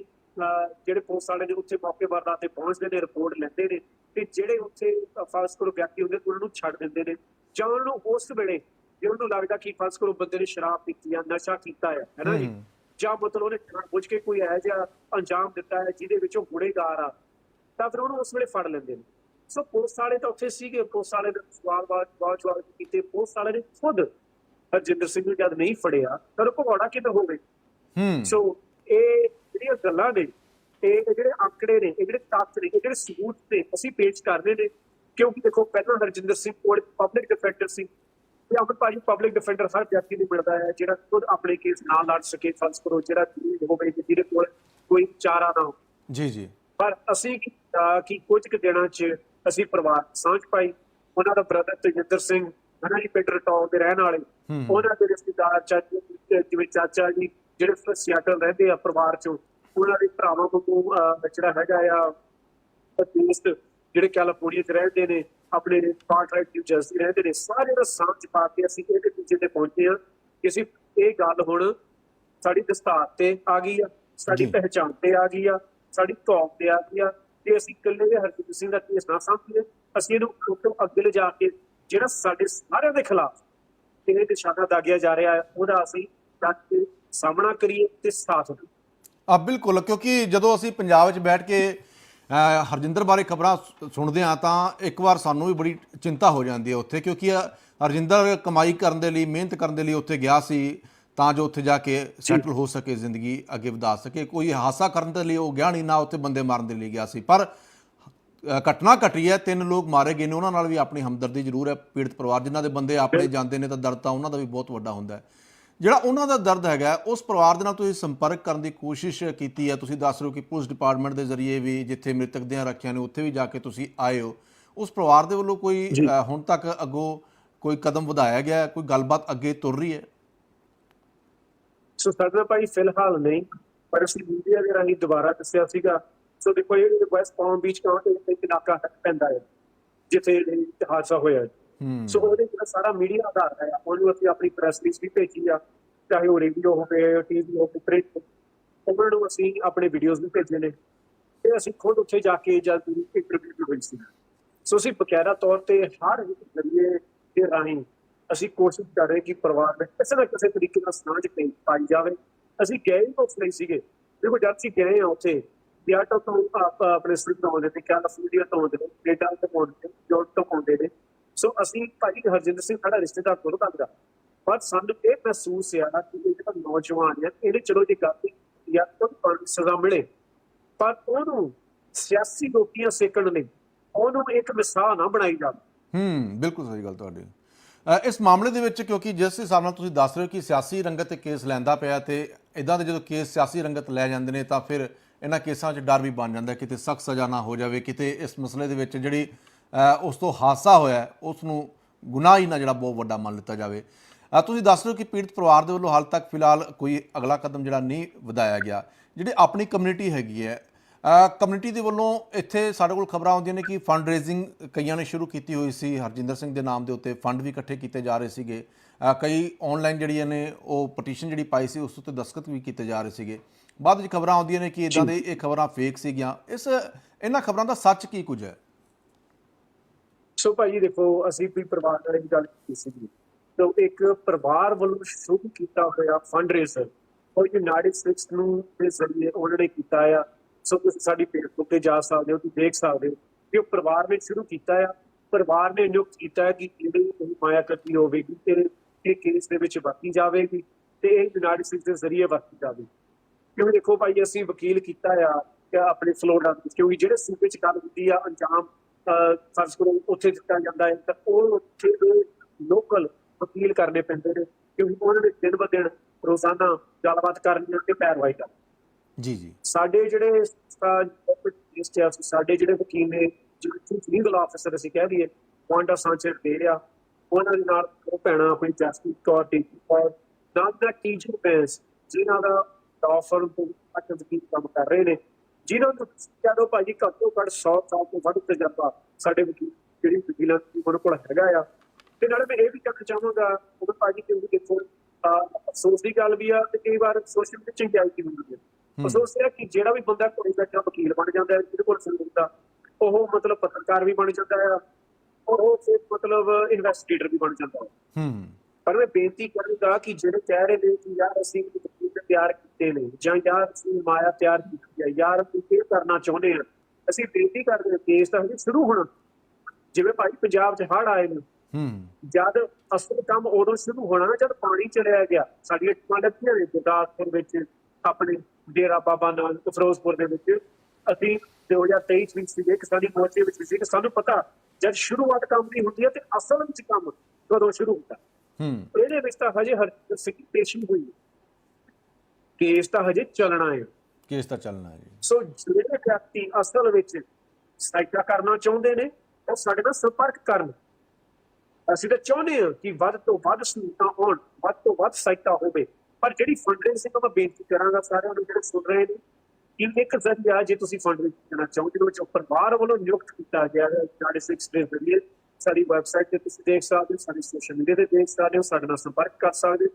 ਜਿਹੜੇ ਪੁਲਿਸ ਵਾਲੇ ਨੇ ਉੱਥੇ ਮੌਕੇ ਵਾਰਦਾਤ ਤੇ ਪਹੁੰਚਦੇ ਨੇ ਰਿਪੋਰਟ ਲੈਂਦੇ ਨੇ ਤੇ ਜਿਹੜੇ ਉੱਥੇ ਫਾਸਟ ਕਰੋ ਵਿਅਕਤੀ ਹੁੰਦੇ ਉਹਨਾਂ ਨੂੰ ਛੱਡ ਦਿੰਦੇ ਨੇ। ਜਾਂ ਉਹਨਾਂ ਨੂੰ ਉਸ ਵੇਲੇ ਜੇ ਉਹਨੂੰ ਲੱਗਦਾ ਕਿ ਫਾਸਟ ਕਰੋ ਬੰਦੇ ਨੇ ਸ਼ਰਾਬ ਪੀਤੀ ਆ ਨਸ਼ਾ ਕੀਤਾ ਹੈ ਹੈ ਨਾ ਜੀ। ਜਾਂ ਮਤਲਬ ਉਹਨੇ ਬੁੱਝ ਕੇ ਕੋਈ ਇਹੋ ਜਿਹਾ ਅੰਜਾਮ ਦਿੱਤਾ ਹੈ ਜਿਹਦੇ ਵਿੱਚ ਉਹ ਗੁਨੇਗਾਰ ਆ ਤਾਂ ਫਿਰ ਉਹਨੂੰ ਉਸ ਵੇਲੇ ਫੜ ਲੈਂਦੇ ਨੇ। ਸੋ ਪੁਲਿਸ ਵਾਲੇ ਤਾਂ ਉੱਥੇ ਸੀਗੇ। ਪੁਲਿਸ ਵਾਲੇ ਨੇ ਸਵਾਲ ਬਾਅਦ ਜਵਾਬ ਕੀਤੇ। ਪੁਲਿਸ ਵਾਲੇ ਨੇ ਖੁਦ ਹਰਜਿੰਦਰ ਸਿੰਘ ਨੂੰ ਜਦ ਨਹੀਂ ਫੜਿਆ ਤਾਂ ਉਹ ਭਗੌੜਾ ਕਿੱਦਾਂ ਹੋ ਗਏ? ਹੂੰ। ਸੋ ਇਹ ਜਿਹੜੀਆਂ ਗੱਲਾਂ ਨੇ ਇਹ ਇਹ ਜਿਹੜੇ ਆંકੜੇ ਨੇ ਇਹ ਜਿਹੜੇ ਤੱਥ ਨੇ ਇਹ ਜਿਹੜੇ ਸਬੂਤ ਨੇ ਅਸੀਂ ਪੇਸ਼ ਕਰਦੇ ਨੇ। ਕਿਉਂਕਿ ਦੇਖੋ ਪਹਿਲਾਂ ਹਰਜਿੰਦਰ ਸਿੰਘ ਕੋਲ ਪਬਲਿਕ ਡਿਫੈਂਡਰ ਸੀ। ਤੇ ਅਮਰ ਭਾਜੀ ਪਬਲਿਕ ਡਿਫੈਂਡਰ ਹਰ ਵਿਅਕਤੀ ਨੂੰ ਮਿਲਦਾ ਹੈ ਜਿਹੜਾ ਖੁਦ ਆਪਣੇ ਕੇਸ ਨਾ ਲੜ ਸਕੇ ਫਰਜ਼ ਕਰੋ ਜਿਹੜਾ ਹੋਵੇ ਜਿਹਦੇ ਕੋਲ ਕੋਈ ਚਾਰਾ ਨਾ ਹੋ ਜੀ ਜੀ। ਪਰ ਅਸੀਂ ਕੀ ਕੁਝ ਕੁ ਦਿਨਾਂ 'ਚ ਅਸੀਂ ਪਰਿਵਾਰ ਸਾਂਝ ਪਾਈ ਉਹਨਾਂ ਦਾ ਬ੍ਰਦਰ ਤੇਜਿੰਦਰ ਸਿੰਘ ਹਨਾ ਜੀ ਪਿੰਡ ਰਟੌਰ ਦੇ ਰਹਿਣ ਵਾਲੇ। ਉਹਨਾਂ ਦੇ ਰਿਸ਼ਤੇਦਾਰ ਚਾਚੇ ਜਿਵੇਂ ਚਾਚਾ ਜੀ ਜਿਹੜੇ ਫਿਰ ਸਿਆਟਲ ਰਹਿੰਦੇ ਆ ਪਰਿਵਾਰ 'ਚੋਂ ਉਹਨਾਂ ਦੇ ਭਰਾਵਾਂ ਕੋਲ ਜਿਹੜਾ ਹੈਗਾ ਆ ਦੋਸਤ ਜਿਹੜੇ ਕੈਲੀਫੋਰਨੀਆ 'ਚ ਰਹਿੰਦੇ ਨੇ ਆਪਣੇ ਪਾਰਟਰਾਈਟ ਨਿਊ ਜਰਸੀ ਰਹਿੰਦੇ ਨੇ ਸਾਰੇ ਦਾ ਸਾਂਝ ਪਾ ਕੇ ਅਸੀਂ ਇਹਦੇ ਪਿੱਛੇ ਤੇ ਪਹੁੰਚੇ ਆ ਕਿ ਅਸੀਂ ਇਹ ਗੱਲ ਹੁਣ ਸਾਡੀ ਦਸਤਾਰ ਤੇ ਆ ਗਈ ਆ ਸਾਡੀ। ਪਹਿਚਾਣ ਤੇ ਆ ਗਈ ਆ ਸਾਡੀ ਤੌਕ ਤੇ ਆ ਗਈ ਆ ਤੇ ਅਸੀਂ ਇਕੱਲੇ ਦੇ ਹਰਜੀਤ ਸਿੰਘ ਦਾ ਕੇਸ ਨਾ ਸਮਝੀਏ ਅਸੀਂ ਇਹਨੂੰ ਉੱਤੋਂ ਅੱਗੇ ਲਿਜਾ ਕੇ ਜਿਹੜਾ ਸਾਡੇ ਸਾਰਿਆਂ ਦੇ ਖਿਲਾਫ ਇਹਦੇ ਤੇ ਦਾਗਿਆ ਜਾ ਰਿਹਾ ਹੈ ਉਹਦਾ ਅਸੀਂ ਡਟ ਕੇ ਸਾਹਮਣਾ ਕਰੀਏ ਤੇ ਸਾਥ ਦਿਓ। ਆ ਬਿਲਕੁਲ ਕਿਉਂਕਿ ਜਦੋਂ ਅਸੀਂ ਪੰਜਾਬ ਵਿੱਚ ਬੈਠ ਕੇ ਅ, ਹਰਜਿੰਦਰ ਬਾਰੇ ਖਬਰਾਂ ਸੁਣਦੇ ਹਾਂ ਤਾਂ ਇੱਕ ਵਾਰ ਸਾਨੂੰ ਵੀ ਬੜੀ ਚਿੰਤਾ ਹੋ ਜਾਂਦੀ ਹੈ ਉੱਥੇ ਕਿਉਂਕਿ ਹਰਜਿੰਦਰ ਕਮਾਈ ਕਰਨ ਦੇ ਲਈ ਮਿਹਨਤ ਕਰਨ ਦੇ ਲਈ ਉੱਥੇ ਗਿਆ ਸੀ। ਤਾਂ ਜੋ ਉੱਥੇ ਜਾ ਕੇ ਸੈਟਲ ਹੋ ਸਕੇ ਜ਼ਿੰਦਗੀ ਅੱਗੇ ਵਧਾ ਸਕੇ। ਕੋਈ ਹਾਸਾ ਕਰਨ ਦੇ ਲਈ ਉਹ ਗਿਆ ਨਹੀਂ ਨਾ ਉੱਥੇ ਬੰਦੇ ਮਾਰਨ ਦੇ ਲਈ ਗਿਆ ਸੀ। ਪਰ ਘਟਨਾ ਘਟੀ ਹੈ ਤਿੰਨ ਲੋਕ ਮਾਰੇ ਗਏ ਨੇ। ਉਹਨਾਂ ਨਾਲ ਵੀ ਆਪਣੀ ਹਮਦਰਦੀ ਜ਼ਰੂਰ ਹੈ। ਪੀੜਤ ਪਰਿਵਾਰ ਜਿਨ੍ਹਾਂ ਦੇ ਬੰਦੇ ਆਪਣੇ ਜਾਂਦੇ ਨੇ ਤਾਂ ਦਰਦ ਤਾਂ ਉਹਨਾਂ ਦਾ ਵੀ ਬਹੁਤ ਵੱਡਾ ਹੁੰਦਾ ਹੈ। ਜਿਹੜਾ ਉਹਨਾਂ ਦਾ ਦਰਦ ਹੈਗਾ ਉਸ ਪਰਿਵਾਰ ਦੇ ਨਾਲ ਤੁਸੀਂ ਸੰਪਰਕ ਕਰਨ ਦੀ ਕੋਸ਼ਿਸ਼ ਕੀਤੀ ਹੈ। ਤੁਸੀਂ ਦੱਸ ਰਹੇ ਹੋ ਕਿ ਪੁਲਿਸ ਡਿਪਾਰਟਮੈਂਟ ਦੇ ਜ਼ਰੀਏ ਵੀ ਜਿੱਥੇ ਮ੍ਰਿਤਕ ਦੀਆਂ ਰੱਖਿਆ ਨੇ ਉੱਥੇ ਵੀ ਜਾ ਕੇ ਤੁਸੀਂ ਆਏ ਹੋ। ਉਸ ਪਰਿਵਾਰ ਦੇ ਵੱਲੋਂ ਕੋਈ ਹੁਣ ਤੱਕ ਅੱਗੋਂ ਕੋਈ ਕਦਮ ਵਧਾਇਆ ਗਿਆ? ਕੋਈ ਗੱਲਬਾਤ ਅੱਗੇ ਤੁਰ ਰਹੀ ਹੈ? ਸੋ ਸਾਡਾ ਭਾਈ ਫਿਲਹਾਲ ਨਹੀਂ ਪਰ ਅਸੀਂ ਮੀਡੀਆ ਦੇ ਰਾਹੀਂ ਦੁਬਾਰਾ ਦੱਸਿਆ ਸੀਗਾ। ਸੋ ਦੇਖੋ ਇਹ ਵੈਸਟ ਪਾਮ ਬੀਚ ਤੋਂ ਇੱਕ ਇਲਾਕਾ ਪੈਂਦਾ ਹੈ ਜਿੱਥੇ ਇਹ ਹਾਦਸਾ ਹੋਇਆ ਸੋ ਉਹਦੇ ਜਿਹੜਾ ਸਾਰਾ ਮੀਡੀਆ ਆਧਾਰ ਹੈ ਉਹਨੂੰ ਅਸੀਂ ਆਪਣੀ ਪ੍ਰੈਸ ਰਿਲੀਜ਼ ਵੀ ਭੇਜੀ ਆ ਚਾਹੇ ਉਹ ਰੇਡੀਓ ਹੋਵੇ ਟੀਵੀ ਹੋਵੇ ਪ੍ਰਿੰਟ ਉਹਨਾਂ ਨੂੰ ਅਸੀਂ ਆਪਣੇ ਵੀਡੀਓਜ਼ ਵੀ ਭੇਜੇ ਨੇ। ਤੇ ਅਸੀਂ ਖੁਦ ਉੱਥੇ ਜਾ ਕੇ ਜਦ ਇੰਟਰਵਿਊ ਵੀ ਹੋਈ ਸੀ। ਸੋ ਅਸੀਂ ਬਕਾਇਦਾ ਤੌਰ ਤੇ ਹਰ ਇੱਕ ਜ਼ਰੀਏ ਦੇ ਰਾਹੀਂ ਅਸੀਂ ਕੋਸ਼ਿਸ਼ ਕਰ ਰਹੇ ਕਿ ਪਰਿਵਾਰ ਵਿੱਚ ਕਿਸੇ ਨਾ ਕਿਸੇ ਤਰੀਕੇ ਨਾਲ ਸਾਂਝ ਪਾਈ ਜਾਵੇ। ਅਸੀਂ ਗਏ ਹੀ ਉਸ ਲਈ ਸੀਗੇ। ਦੇਖੋ, ਜਦ ਅਸੀਂ ਗਏ ਆ ਉੱਥੇ ਸਿਆਟਲ ਤੋਂ ਆਪ- ਆਪਣੇ ਸਟੇਟ ਤੋਂ ਆਉਂਦੇ ਨੇ ਕੈਲੀਫੋਰਨੀਆ ਤੋਂ ਆਉਂਦੇ ਨੇ ਕੈਨੇਡਾ ਤੋਂ ਆਉਂਦੇ ਨੇ ਜੋਰਜ ਤੋਂ ਆਉਂਦੇ ਨੇ। ਸੋ ਅਸੀਂ ਭਾਈ ਹਰਜਿੰਦਰ ਸਿੰਘ ਸਾਡਾ ਰਿਸ਼ਤੇਦਾਰ ਤੋਂ ਲੱਗਦਾ ਪਰ ਸਾਨੂੰ ਇਹ ਮਹਿਸੂਸ ਆ ਕਿ ਇਹ ਜਿਹੜਾ ਨੌਜਵਾਨ ਹੈ, ਇਹਨੇ ਚਲੋ ਜੇ ਗੱਲ ਜਾਂ ਤਾਂ ਸਜ਼ਾ ਮਿਲੇ। ਪਰ ਉਹਨੂੰ ਸਿਆਸੀ ਰੋਟੀਆਂ ਸੇਕਣ ਲਈ, ਉਹਨੂੰ ਇੱਕ ਮਿਸਾਲ ਨਾ ਬਣਾਈ ਜਾਵੇ। ਹੂੰ, ਬਿਲਕੁਲ ਸਹੀ ਗੱਲ ਤੁਹਾਡੀ। ਇਸ ਮਾਮਲੇ ਦੇ ਵਿੱਚ ਕਿਉਂਕਿ ਜਿਸ ਹਿਸਾਬ ਨਾਲ ਤੁਸੀਂ ਦੱਸ ਰਹੇ ਹੋ ਕਿ ਸਿਆਸੀ ਰੰਗਤ ਤੇ ਕੇਸ ਲੈਂਦਾ ਪਿਆ ਤੇ ਇਦਾਂ ਦੇ ਜਦੋਂ ਕੇਸ ਸਿਆਸੀ ਰੰਗਤ ਲੈ ਜਾਂਦੇ ਨੇ ਤਾਂ ਫਿਰ ਇਹਨਾਂ ਕੇਸਾਂ 'ਚ ਡਰ ਵੀ ਬਣ ਜਾਂਦਾ, ਕਿਤੇ ਸਖਤ ਸਜ਼ਾ ਨਾ ਹੋ ਜਾਵੇ, ਕਿਤੇ ਇਸ ਮਸਲੇ ਦੇ ਵਿੱਚ ਜਿਹੜੀ ਉਸ ਤੋਂ ਹਾਦਸਾ ਹੋਇਆ, ਉਸ ਨੂੰ ਗੁਨਾਹ ਹੀ ਨਾ ਜਿਹੜਾ ਬਹੁਤ ਵੱਡਾ ਮੰਨ ਲਿੱਤਾ ਜਾਵੇ। ਤੁਸੀਂ ਦੱਸ ਰਹੇ ਹੋ ਕਿ ਪੀੜਤ ਪਰਿਵਾਰ ਦੇ ਵੱਲੋਂ ਹਾਲ ਤੱਕ ਫਿਲਹਾਲ ਕੋਈ ਅਗਲਾ ਕਦਮ ਜਿਹੜਾ ਨਹੀਂ ਵਧਾਇਆ ਗਿਆ, ਜਿਹੜੀ ਆਪਣੀ ਕਮਿਊਨਿਟੀ ਹੈਗੀ ਹੈ ਕਮਿਊਨਿਟੀ ਦੇ ਵੱਲੋਂ ਇੱਥੇ ਸਾਡੇ ਕੋਲ ਖਬਰਾਂ ਆਉਂਦੀਆਂ ਨੇ ਕਿ ਫੰਡ ਰੇਜ਼ਿੰਗ ਕਈਆਂ ਨੇ ਸ਼ੁਰੂ ਕੀਤੀ ਹੋਈ ਸੀ। ਹਰਜਿੰਦਰ ਸਿੰਘ ਦੇ ਨਾਮ ਦੇ ਉੱਤੇ ਫੰਡ ਵੀ ਇਕੱਠੇ ਕੀਤੇ ਜਾ ਰਹੇ ਸੀਗੇ। ਕਈ ਆਨਲਾਈਨ ਜਿਹੜੀਆਂ ਨੇ ਉਹ ਪਟੀਸ਼ਨ ਜਿਹੜੀ ਪਾਈ ਸੀ ਉਸ ਉੱਤੇ ਦਸਤਖਤ ਵੀ ਕੀਤੇ ਜਾ ਰਹੇ ਸੀਗੇ। ਬਾਅਦ ਵਿੱਚ ਖਬਰਾਂ ਆਉਂਦੀਆਂ ਨੇ ਕਿ ਇਦਾਂ ਦੇ ਇਹ ਖਬਰਾਂ ਫੇਕ ਸੀਗੀਆਂ। ਇਸ ਇਹਨਾਂ ਖਬਰਾਂ ਦਾ ਸੱਚ ਕੀ ਕੁਝ ਹੈ? ਸੋ ਭਾਜੀ ਦੇਖੋ ਅਸੀਂ ਕੋਈ ਪਰਿਵਾਰ ਬਾਰੇ ਵੀ ਗੱਲ ਕੀਤੀ ਸੀ ਤੋ ਇੱਕ ਪਰਿਵਾਰ ਵੱਲੋਂ ਸ਼ੁਰੂ ਕੀਤਾ ਹੋਇਆ ਫੰਡ ਰੇਜ਼ਰ ਉਹ ਯੂਨਾਈਟਿਡ ਸਟੇਟਸ ਨੂੰ ਦੇ ਜ਼ਰੀਏ ਨੇ ਕੀਤਾ ਆ। ਸੋ ਤੁਸੀਂ ਸਾਡੀ ਫੇਸਬੁੱਕ ਤੇ ਜਾ ਸਕਦੇ ਹੋ ਤੁਸੀਂ ਦੇਖ ਸਕਦੇ ਹੋ ਕਿ ਉਹ ਪਰਿਵਾਰ ਨੇ ਸ਼ੁਰੂ ਕੀਤਾ ਆ। ਪਰਿਵਾਰ ਨੇ ਨਿਯੁਕਤ ਕੀਤਾ ਹੈ ਕਿ ਜਿਹੜੀ ਇਹ ਮਾਇਆ ਕਰਤੀ ਹੋਵੇਗੀ ਤੇ ਇਹ ਕੇਸ ਦੇ ਵਿੱਚ ਵਰਤੀ ਜਾਵੇਗੀ ਤੇ ਇਹ ਯੂਨਾਈਟਿਡ ਸਟੇਟਸ ਦੇ ਜ਼ਰੀਏ ਵਰਤੀ ਜਾਵੇਗੀ। ਕਿਉਂਕਿ ਦੇਖੋ ਭਾਈ ਅਸੀਂ ਵਕੀਲ ਕੀਤਾ ਆ ਕਿ ਆਪਣੇ ਫਲੋਰੀਡਾ ਵਿੱਚ ਕਿਉਂਕਿ ਜਿਹੜੇ ਸੂਬੇ ਚ ਗੱਲ ਹੁੰਦੀ ਆ ਅੰਜਾਮ ਅਹ, ਫਰਜ਼ ਕਰੋ ਉੱਥੇ ਦਿੱਤਾ ਜਾਂਦਾ ਹੈ ਤਾਂ ਉਹ ਉੱਥੇ ਦੇ ਲੋਕਲ ਵਕੀਲ ਕਰਨੇ ਪੈਂਦੇ ਨੇ ਕਿਉਂਕਿ ਉਹਨਾਂ ਨੇ ਦਿਨ ਬ ਦਿਨ ਰੋਜ਼ਾਨਾ ਗੱਲਬਾਤ ਕਰਨੀ ਤੇ ਪੈਰਵਾਈ ਕਰਨੀ ਜੀ ਜੀ। ਸਾਡੇ ਜਿਹੜੇ ਲਿਸਟ ਆ, ਸਾਡੇ ਜਿਹੜੇ ਵਕੀਲ ਨੇ, ਜਿਹੜੇ ਲੀਗਲ ਆਫੀਸਰ ਅਸੀਂ ਕਹਿ ਦਈਏ, ਵਾਂਡਾ ਸਾਂਚੇ ਦੇ ਆ ਉਹਨਾਂ ਦੇ ਨਾਲ ਉਹ ਭੈਣਾ ਆਪਣੀ ਜਸਟਿਸ ਕੌਰ ਟੀ ਔਰ ਨਾਲ ਦਾ ਟੀਚਰ ਬੈਂਸ ਜਿਨ੍ਹਾਂ ਦਾ ਲਾਅ ਤੋਂ ਅੱਛਾ ਵਕੀਲ ਕੰਮ ਕਰ ਰਹੇ ਨੇ, ਜਿਨ੍ਹਾਂ ਨੂੰ ਕਹਿੰਦੋ ਭਾਜੀ ਘੱਟੋ ਘੱਟ 100 ਸਾਲ ਤੋਂ ਵੱਧ ਤਜਰਬਾ ਸਾਡੇ ਵਕੀਲ, ਜਿਹੜੀ ਵਕੀਲਾਂ ਦੀ ਉਹਨਾਂ ਕੋਲ ਹੈਗਾ ਆ। ਤੇ ਨਾਲੇ ਮੈਂ ਇਹ ਵੀ ਕਹਿਣਾ ਚਾਹਾਂਗਾ ਉਹ ਭਾਜੀ ਕਿਉਂਕਿ ਦੇਖੋ ਅਫਸੋਸ ਦੀ ਗੱਲ ਵੀ ਆ, ਤੇ ਕਈ ਵਾਰ ਸੋਸ਼ਲ ਵਿੱਚ ਚੰਗਿਆਈ ਕੀ ਹੁੰਦੀ ਹੈ ਅਫਸੋਸ ਇਹ ਕਿ ਜਿਹੜਾ ਵੀ ਬੰਦਾ ਕੋਈ ਬੈਠਾ ਵਕੀਲ ਬਣ ਜਾਂਦਾ ਹੈ ਜਿਹਦੇ ਕੋਲ ਦਾ ਉਹ ਮਤਲਬ ਪੱਤਰਕਾਰ ਵੀ ਬਣ ਜਾਂਦਾ ਹੈ ਔਰ ਉਹ ਫਿਰ ਮਤਲਬ ਇਨਵੈਸਟੀਗੇਟਰ ਵੀ ਬਣ ਜਾਂਦਾ ਹੈ। ਹੂੰ। ਪਰ ਮੈਂ ਬੇਨਤੀ ਕਰਾਂਗਾ ਕਿ ਜਿਹੜੇ ਕਹਿ ਰਹੇ ਨੇ ਕਿ ਯਾਰ ਅਸੀਂ ਵਕੀਲ ਤਿਆਰ ਕੀਤੇ ਨੇ ਜਾਂ ਯਾਰ ਅਸੀਂ ਮਾਇਆ ਤਿਆਰ ਕੀਤੀ ਹੈ ਯਾਰ ਅਸੀਂ ਇਹ ਕਰਨਾ ਚਾਹੁੰਦੇ ਹਾਂ ਅਸੀਂ ਬੇਨਤੀ ਕਰਦੇ ਹਾਂ ਕੇਸ ਤਾਂ ਹਜੇ ਸ਼ੁਰੂ ਹੋਣਾ। ਜਿਵੇਂ ਭਾਈ ਪੰਜਾਬ 'ਚ ਹੜ੍ਹ ਆਏ ਨੇ ਹੂੰ। ਜਦ ਅਸਲ ਕੰਮ ਉਦੋਂ ਸ਼ੁਰੂ ਹੋਣਾ ਨਾ ਜਦ ਪਾਣੀ ਚਲਿਆ ਗਿਆ ਸਾਡੀਆਂ ਟੀਮਾਂ ਲੱਗੀਆਂ ਨੇ ਗੁਰਦਾਸਪੁਰ ਵਿੱਚ ਆਪਣੇ ਡੇਰਾ ਬਾਬਾ ਨਾਨਕ ਫਿਰੋਜ਼ਪੁਰ ਦੇ ਵਿੱਚ। ਅਸੀਂ 2023 ਵਿੱਚ ਸੀਗੇ ਕਿਸਾਨੀ ਮੋਰਚੇ ਵਿੱਚ ਸੀ ਕਿ ਸਾਨੂੰ ਪਤਾ ਜਦ ਸ਼ੁਰੂਆਤ ਕੰਮ ਦੀ ਹੁੰਦੀ ਹੈ ਤੇ ਅਸਲ ਵਿੱਚ ਕੰਮ ਕਦੋਂ ਸ਼ੁਰੂ ਹੁੰਦਾ। ਹੂੰ। ਇਹਦੇ ਵਿੱਚ ਤਾਂ ਹਜੇ ਹਰ ਸਿਕਿਟੇਸ਼ਨ ਹੋਈ ਹੈ। ਕੇਸ ਤਾਂ ਹਜੇ ਚੱਲਣਾ ਹੈ। ਕੇਸ ਤਾਂ ਚੱਲਣਾ ਹੈ ਜੀ। ਸੋ ਜਿਹੜੇ ਵਿਅਕਤੀ ਅਸਲ ਵਿੱਚ ਸਹਾਇਤਾ ਕਰਨਾ ਚਾਹੁੰਦੇ ਨੇ ਉਹ ਸਾਡੇ ਨਾਲ ਸੰਪਰਕ ਕਰਨ। ਅਸੀਂ ਤਾਂ ਚਾਹੁੰਦੇ ਹਾਂ ਕਿ ਵੱਧ ਤੋਂ ਵੱਧ ਸਹੂਲਤਾਂ ਹੋਣ ਵੱਧ ਤੋਂ ਵੱਧ ਸਹਾਇਤਾ ਹੋਵੇ। ਪਰ ਜਿਹੜੀ ਫੰਡਰੇਜ਼ਿੰਗ ਮੈਂ ਬੇਨਤੀ ਕਰਾਂਗਾ ਸਾਰਿਆਂ ਨੂੰ ਜਿਹੜੇ ਸੁਣ ਰਹੇ ਨੇ ਕਿ ਇੱਕ ਜ਼ਰੀਆ ਜੇ ਤੁਸੀਂ ਫੰਡਰੇਜ਼ਿੰਗ ਕਰਨਾ ਚਾਹੁੰਦੇ ਹੋ ਜੋ ਪਰਿਵਾਰ ਵੱਲੋਂ ਨਿਯੁਕਤ ਕੀਤਾ ਗਿਆ ਹੈ 46 ਦੇ ਜ਼ਰੀਏ ਸਾਡੀ ਵੈਬਸਾਈਟ ਤੇ ਤੁਸੀਂ ਦੇਖ ਸਕਦੇ ਹੋ ਸਾਡੀ ਸੋਸ਼ਲ ਮੀਡੀਆ ਤੇ ਦੇਖ ਸਕਦੇ ਹੋ ਸਾਡੇ ਨਾਲ ਸੰਪਰਕ ਕਰ ਸਕਦੇ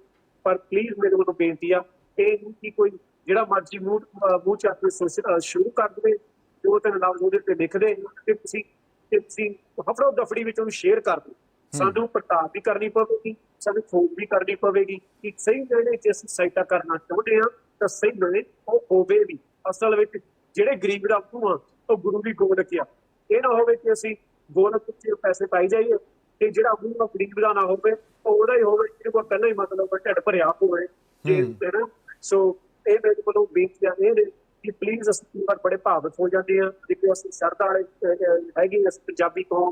ਪਰ ਪਲੀਜ਼ ਮੇਰੇ ਵੱਲੋਂ ਬੇਨਤੀ ਆ ਇਹ ਨਹੀਂ ਕਿ ਕੋਈ ਜਿਹੜਾ ਮਰਜ਼ੀ ਮੂੰਹ ਅਹ ਮੂੰਹ ਚੱਕ ਕੇ ਸੋਸ਼ਲ ਸ਼ੁਰੂ ਕਰ ਦੇਵੇ ਜੋ ਤੇ ਲਫ਼ਜ਼ ਉਹਦੇ ਤੇ ਲਿਖਦੇ ਤੇ ਤੁਸੀਂ ਤੇ ਤੁਸੀਂ ਹਫੜੋ ਦਫੜੀ ਵਿੱਚ ਉਹਨੂੰ ਸ਼ੇਅਰ ਕਰ ਦਿਓ। ਸਾਨੂੰ ਪ੍ਰਤਾਪ ਵੀ ਕਰਨੀ ਪਵੇਗੀ ਸਾਨੂੰ ਖੋਜ ਵੀ ਕਰਨੀ ਪਵੇਗੀ ਕਿ ਸਹੀ ਵੇਲੇ ਜੇ ਅਸੀਂ ਸਹਾਇਤਾ ਕਰਨਾ ਚਾਹੁੰਦੇ ਹਾਂ ਤਾਂ ਸਹੀ ਵੇਲੇ ਉਹ ਹੋਵੇ ਵੀ। ਅਸਲ ਵਿੱਚ ਜਿਹੜੇ ਗਰੀਬ ਦਾ ਮੂੰਹ ਆ ਉਹ ਗੁਰੂ ਦੀ ਗੋਲਕ ਆ ਇਹ ਨਾ ਹੋਵੇ ਕਿ ਅਸੀਂ ਗੋਲਕ ਵਿੱਚ ਪੈਸੇ ਪਾਈ ਜਾਈਏ ਤੇ ਜਿਹੜਾ ਮੂੰਹ ਆ ਗਰੀਬ ਦਾ ਨਾ ਹੋਵੇ ਉਹ ਉਹਦਾ ਹੀ ਹੋਵੇ ਜਿਹਦੇ ਕੋਲ ਪਹਿਲਾਂ ਹੀ ਮਤਲਬ ਢਿੱਡ ਭਰਿਆ ਹੋਵੇ। ਜੇ ਹੈ ਨਾ। ਸੋ ਇਹ ਮੇਰੇ ਕੋਲੋਂ ਬੇਨਤੀ ਆ ਇਹ ਨੇ ਕਿ ਪਲੀਜ਼ ਅਸੀਂ ਕਈ ਵਾਰ ਬੜੇ ਭਾਵੁਕ ਹੋ ਜਾਂਦੇ ਆ ਦੇਖੋ ਅਸੀਂ ਸ਼ਰਧਾ ਵਾਲੇ ਹੈਗੇ ਅਸੀਂ ਪੰਜਾਬੀ ਕੌਮ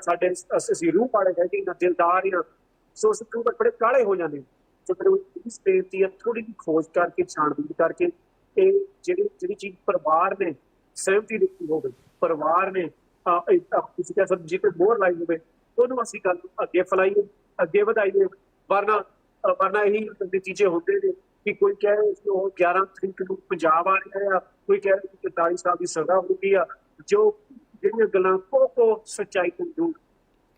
ਸਾਡੇ ਅਸ- ਰੂਹ ਵਾਲੇ ਹੈਗੇ ਨਾ ਦਿਲਦਾਰ ਆ ਸੋ ਅਸੀਂ ਕਈ ਵਾਰ ਬੜੇ ਕਾਲੇ ਹੋ ਜਾਂਦੇ ਹਾਂ। ਸੋ ਇਸ ਬੇਨਤੀ ਆ ਥੋੜੀ ਜਿਹੀ ਖੋਜ ਕਰਕੇ ਛਾਣਬੀਨ ਕਰਕੇ ਇਹ ਜਿਹੜੀ ਜਿਹੜੀ ਚੀਜ਼ ਪਰਿਵਾਰ ਨੇ ਸਹਿਮਤੀ ਦਿੱਤੀ ਹੋਵੇ ਪਰਿਵਾਰ ਨੇ ਅਹ, ਇੱਕ ਅਹ, ਕਿਸੇ ਕਹ ਸਕਦੇ ਜਿੱਤੇ ਮੋਹਰ ਲਾਈ ਹੋਵੇ ਉਹਨੂੰ ਅਸੀਂ ਗੱਲ ਅੱਗੇ ਫਲਾਈਏ ਅੱਗੇ ਵਧਾਈਏ ਵਰਨਾ ਵਰਨਾ ਇਹੀ ਨਤੀਜੇ ਹੁੰਦੇ ਨੇ ਕਿ ਕੋਈ ਕਹੇ ਕਿ ਉਹ 11 ਤਰੀਕ ਨੂੰ ਪੰਜਾਬ ਆ ਰਿਹਾ ਆ ਕੋਈ ਕਹੇ ਕਿ 43 ਸਾਲ ਦੀ ਸਜ਼ਾ ਹੋਊਗੀ ਆ ਜੋ ਜਿਹੜੀਆਂ ਗੱਲਾਂ ਕੋ ਕੋ ਸੱਚਾਈ ਤੋਂ ਦੂਰ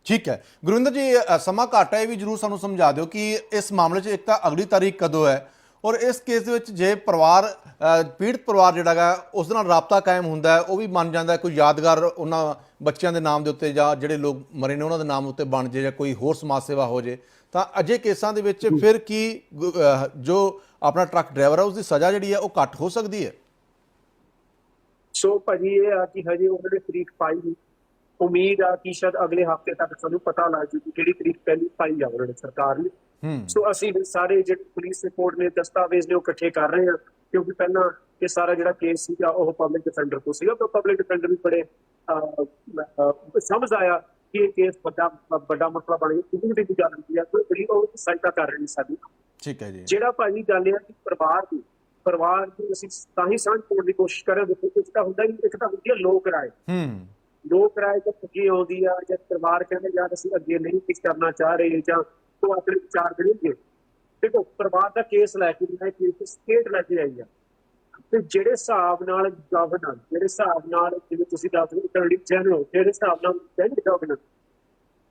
ਠੀਕ ਹੈ। ਗੁਰਵਿੰਦਰ ਜੀ ਅ, ਸਮਾਂ ਘੱਟ ਹੈ ਇਹ ਵੀ ਜਰੂਰ ਸਾਨੂੰ ਸਮਝਾ ਦਿਓ ਕਿ ਇਸ ਮਾਮਲੇ 'ਚ ਇੱਕ ਤਾਂ ਅਗਲੀ ਤਾਰੀਖ ਕਦੋਂ ਹੈ ਔਰ ਇਸ ਕੇਸ ਦੇ ਵਿੱਚ ਜੇ ਪਰਿਵਾਰ ਅ, ਪੀੜਤ ਪਰਿਵਾਰ ਜਿਹੜਾ ਗਾ ਉਸ ਦੇ ਨਾਲ ਰਾਬਤਾ ਕਾਇਮ ਹੁੰਦਾ ਹੈ ਉਹ ਵੀ ਮੰਨ ਜਾਂਦਾ ਹੈ ਕੋਈ ਯਾਦਗਾਰ ਉਹਨਾਂ ਬੱਚਿਆਂ ਦੇ ਨਾਮ ਦੇ ਉੱਤੇ ਜਾਂ ਜਿਹੜੇ ਲੋਕ ਮਰੇ ਨੇ ਉਹਨਾਂ ਦੇ ਨਾਮ ਉੱਤੇ ਬਣ ਜੇ ਜਾਂ ਕੋਈ ਹੋਰ ਸਮਾਜ ਸੇਵਾ ਹੋ ਜੇ ਤਾਂ ਅਜੇ ਕੇਸਾਂ ਦੇ ਵਿੱਚ ਫਿਰ ਕੀ ਗੁ- ਅ, ਜੋ ਆਪਣਾ ਟਰੱਕ ਡਰਾਈਵਰ ਹੈ ਉਸ ਦੀ ਸਜ਼ਾ ਜਿਹੜੀ ਹੈ ਉਹ ਘੱਟ ਹੋ ਸਕਦੀ ਹੈ? ਸੋ ਭਾਜੀ ਇਹ ਆ ਕਿ ਹਜੇ ਉਹਨਾਂ ਨੇ ਤਰੀਕ ਪਾਈ ਨਹੀਂ। ਉਮੀਦ ਆ ਕਿ ਸ਼ਾਇਦ ਅਗਲੇ ਹਫ਼ਤੇ ਤੱਕ ਸਾਨੂੰ ਪਤਾ ਲੱਗ ਜੂ ਕਿ ਕਿਹੜੀ ਤਰੀਕ ਪਹਿਲੀ ਪਾਈ ਆ ਉਹਨਾਂ ਨੇ ਸਰਕਾਰ ਨੇ ਹੂੰ। ਸੋ ਅਸੀਂ ਸਾਰੇ ਜਿਹੜੇ ਪੁਲਿਸ ਰਿਪੋਰਟ ਨੇ ਦਸਤਾਵੇਜ਼ ਨੇ ਉਹ ਇਕੱਠੇ ਕਰ ਰਹੇ ਹਾਂ ਕਿਉਂਕਿ ਪਹਿਲਾਂ ਇਹ ਸਾਰਾ ਜਿਹੜਾ ਕੇਸ ਸੀਗਾ ਉਹ ਪਬਲਿਕ ਡਿਫੈਂਡਰ ਕੋਲ ਸੀਗਾ ਤਾਂ ਪਬਲਿਕ ਡਿਫੈਂਡਰ ਵੀ ਬੜੇ ਸਮਝ ਆਇਆ ਕਿ ਇਹ ਕੇਸ ਵੱਡਾ ਵੱਡਾ ਮਸਲਾ ਬਣ ਗਿਆ ਕਿਉਂਕਿ ਦੀ ਗੱਲ ਹੁੰਦੀ ਆ ਕੋਈ ਗਰੀਬ ਉਹ ਸਹਾਇਤਾ ਕਰ ਰਹੇ ਸਾਡੀ। ਠੀਕ ਹੈ ਜੀ। ਜਿਹੜਾ ਭਾਜੀ ਗੱਲ ਆ ਕਿ ਪਰਿਵਾਰ ਦੀ ਪਰਿਵਾਰ ਦੀ ਅਸੀਂ ਤਾਂ ਹੀ ਸਾਂਝ ਪਾਉਣ ਦੀ ਕੋਸ਼ਿਸ਼ ਕਰ ਰਹੇ ਹਾਂ ਦੇਖੋ ਇੱਕ ਤਾਂ ਹੁੰਦਾ ਹੀ ਇੱਕ ਤਾਂ ਹੁੰਦੀ ਹੈ ਲੋਕ ਰਾਏ। ਹੂੰ। ਲੋਕ ਰਾਏ ਜਦ ਅੱਗੇ ਆਉਂਦੀ ਆ ਜਾਂ ਪਰਿਵਾਰ ਕਹਿੰਦੇ ਯਾਰ ਅਸੀਂ ਅੱਗੇ ਨਹੀਂ ਕੁਝ ਕਰਨਾ ਚਾਹ ਰਹੇ ਜਾਂ ਉਹ ਆਪਣੇ ਵਿਚਾਰ ਦੇਣਗੇ। ਦੇਖੋ, ਪਰਿਵਾਰ ਦਾ ਕੇਸ ਲੈ ਕੇ ਮੈਂ ਕੇਸ ਸਟੇਟ ਲੈ ਕੇ ਆਈ ਆ। ਤੇ ਜਿਹੜੇ ਹਿਸਾਬ ਨਾਲ ਗਵਰਨਰ ਜਿਹੜੇ ਹਿਸਾਬ ਨਾਲ ਜਿਵੇਂ ਤੁਸੀਂ ਦੱਸ ਰਹੇ ਅਟਾਰਨੀ ਜਨਰਲ ਜਿਹੜੇ ਹਿਸਾਬ ਨਾਲ ਕਹਿੰਦੇ ਗਵਰਨਰ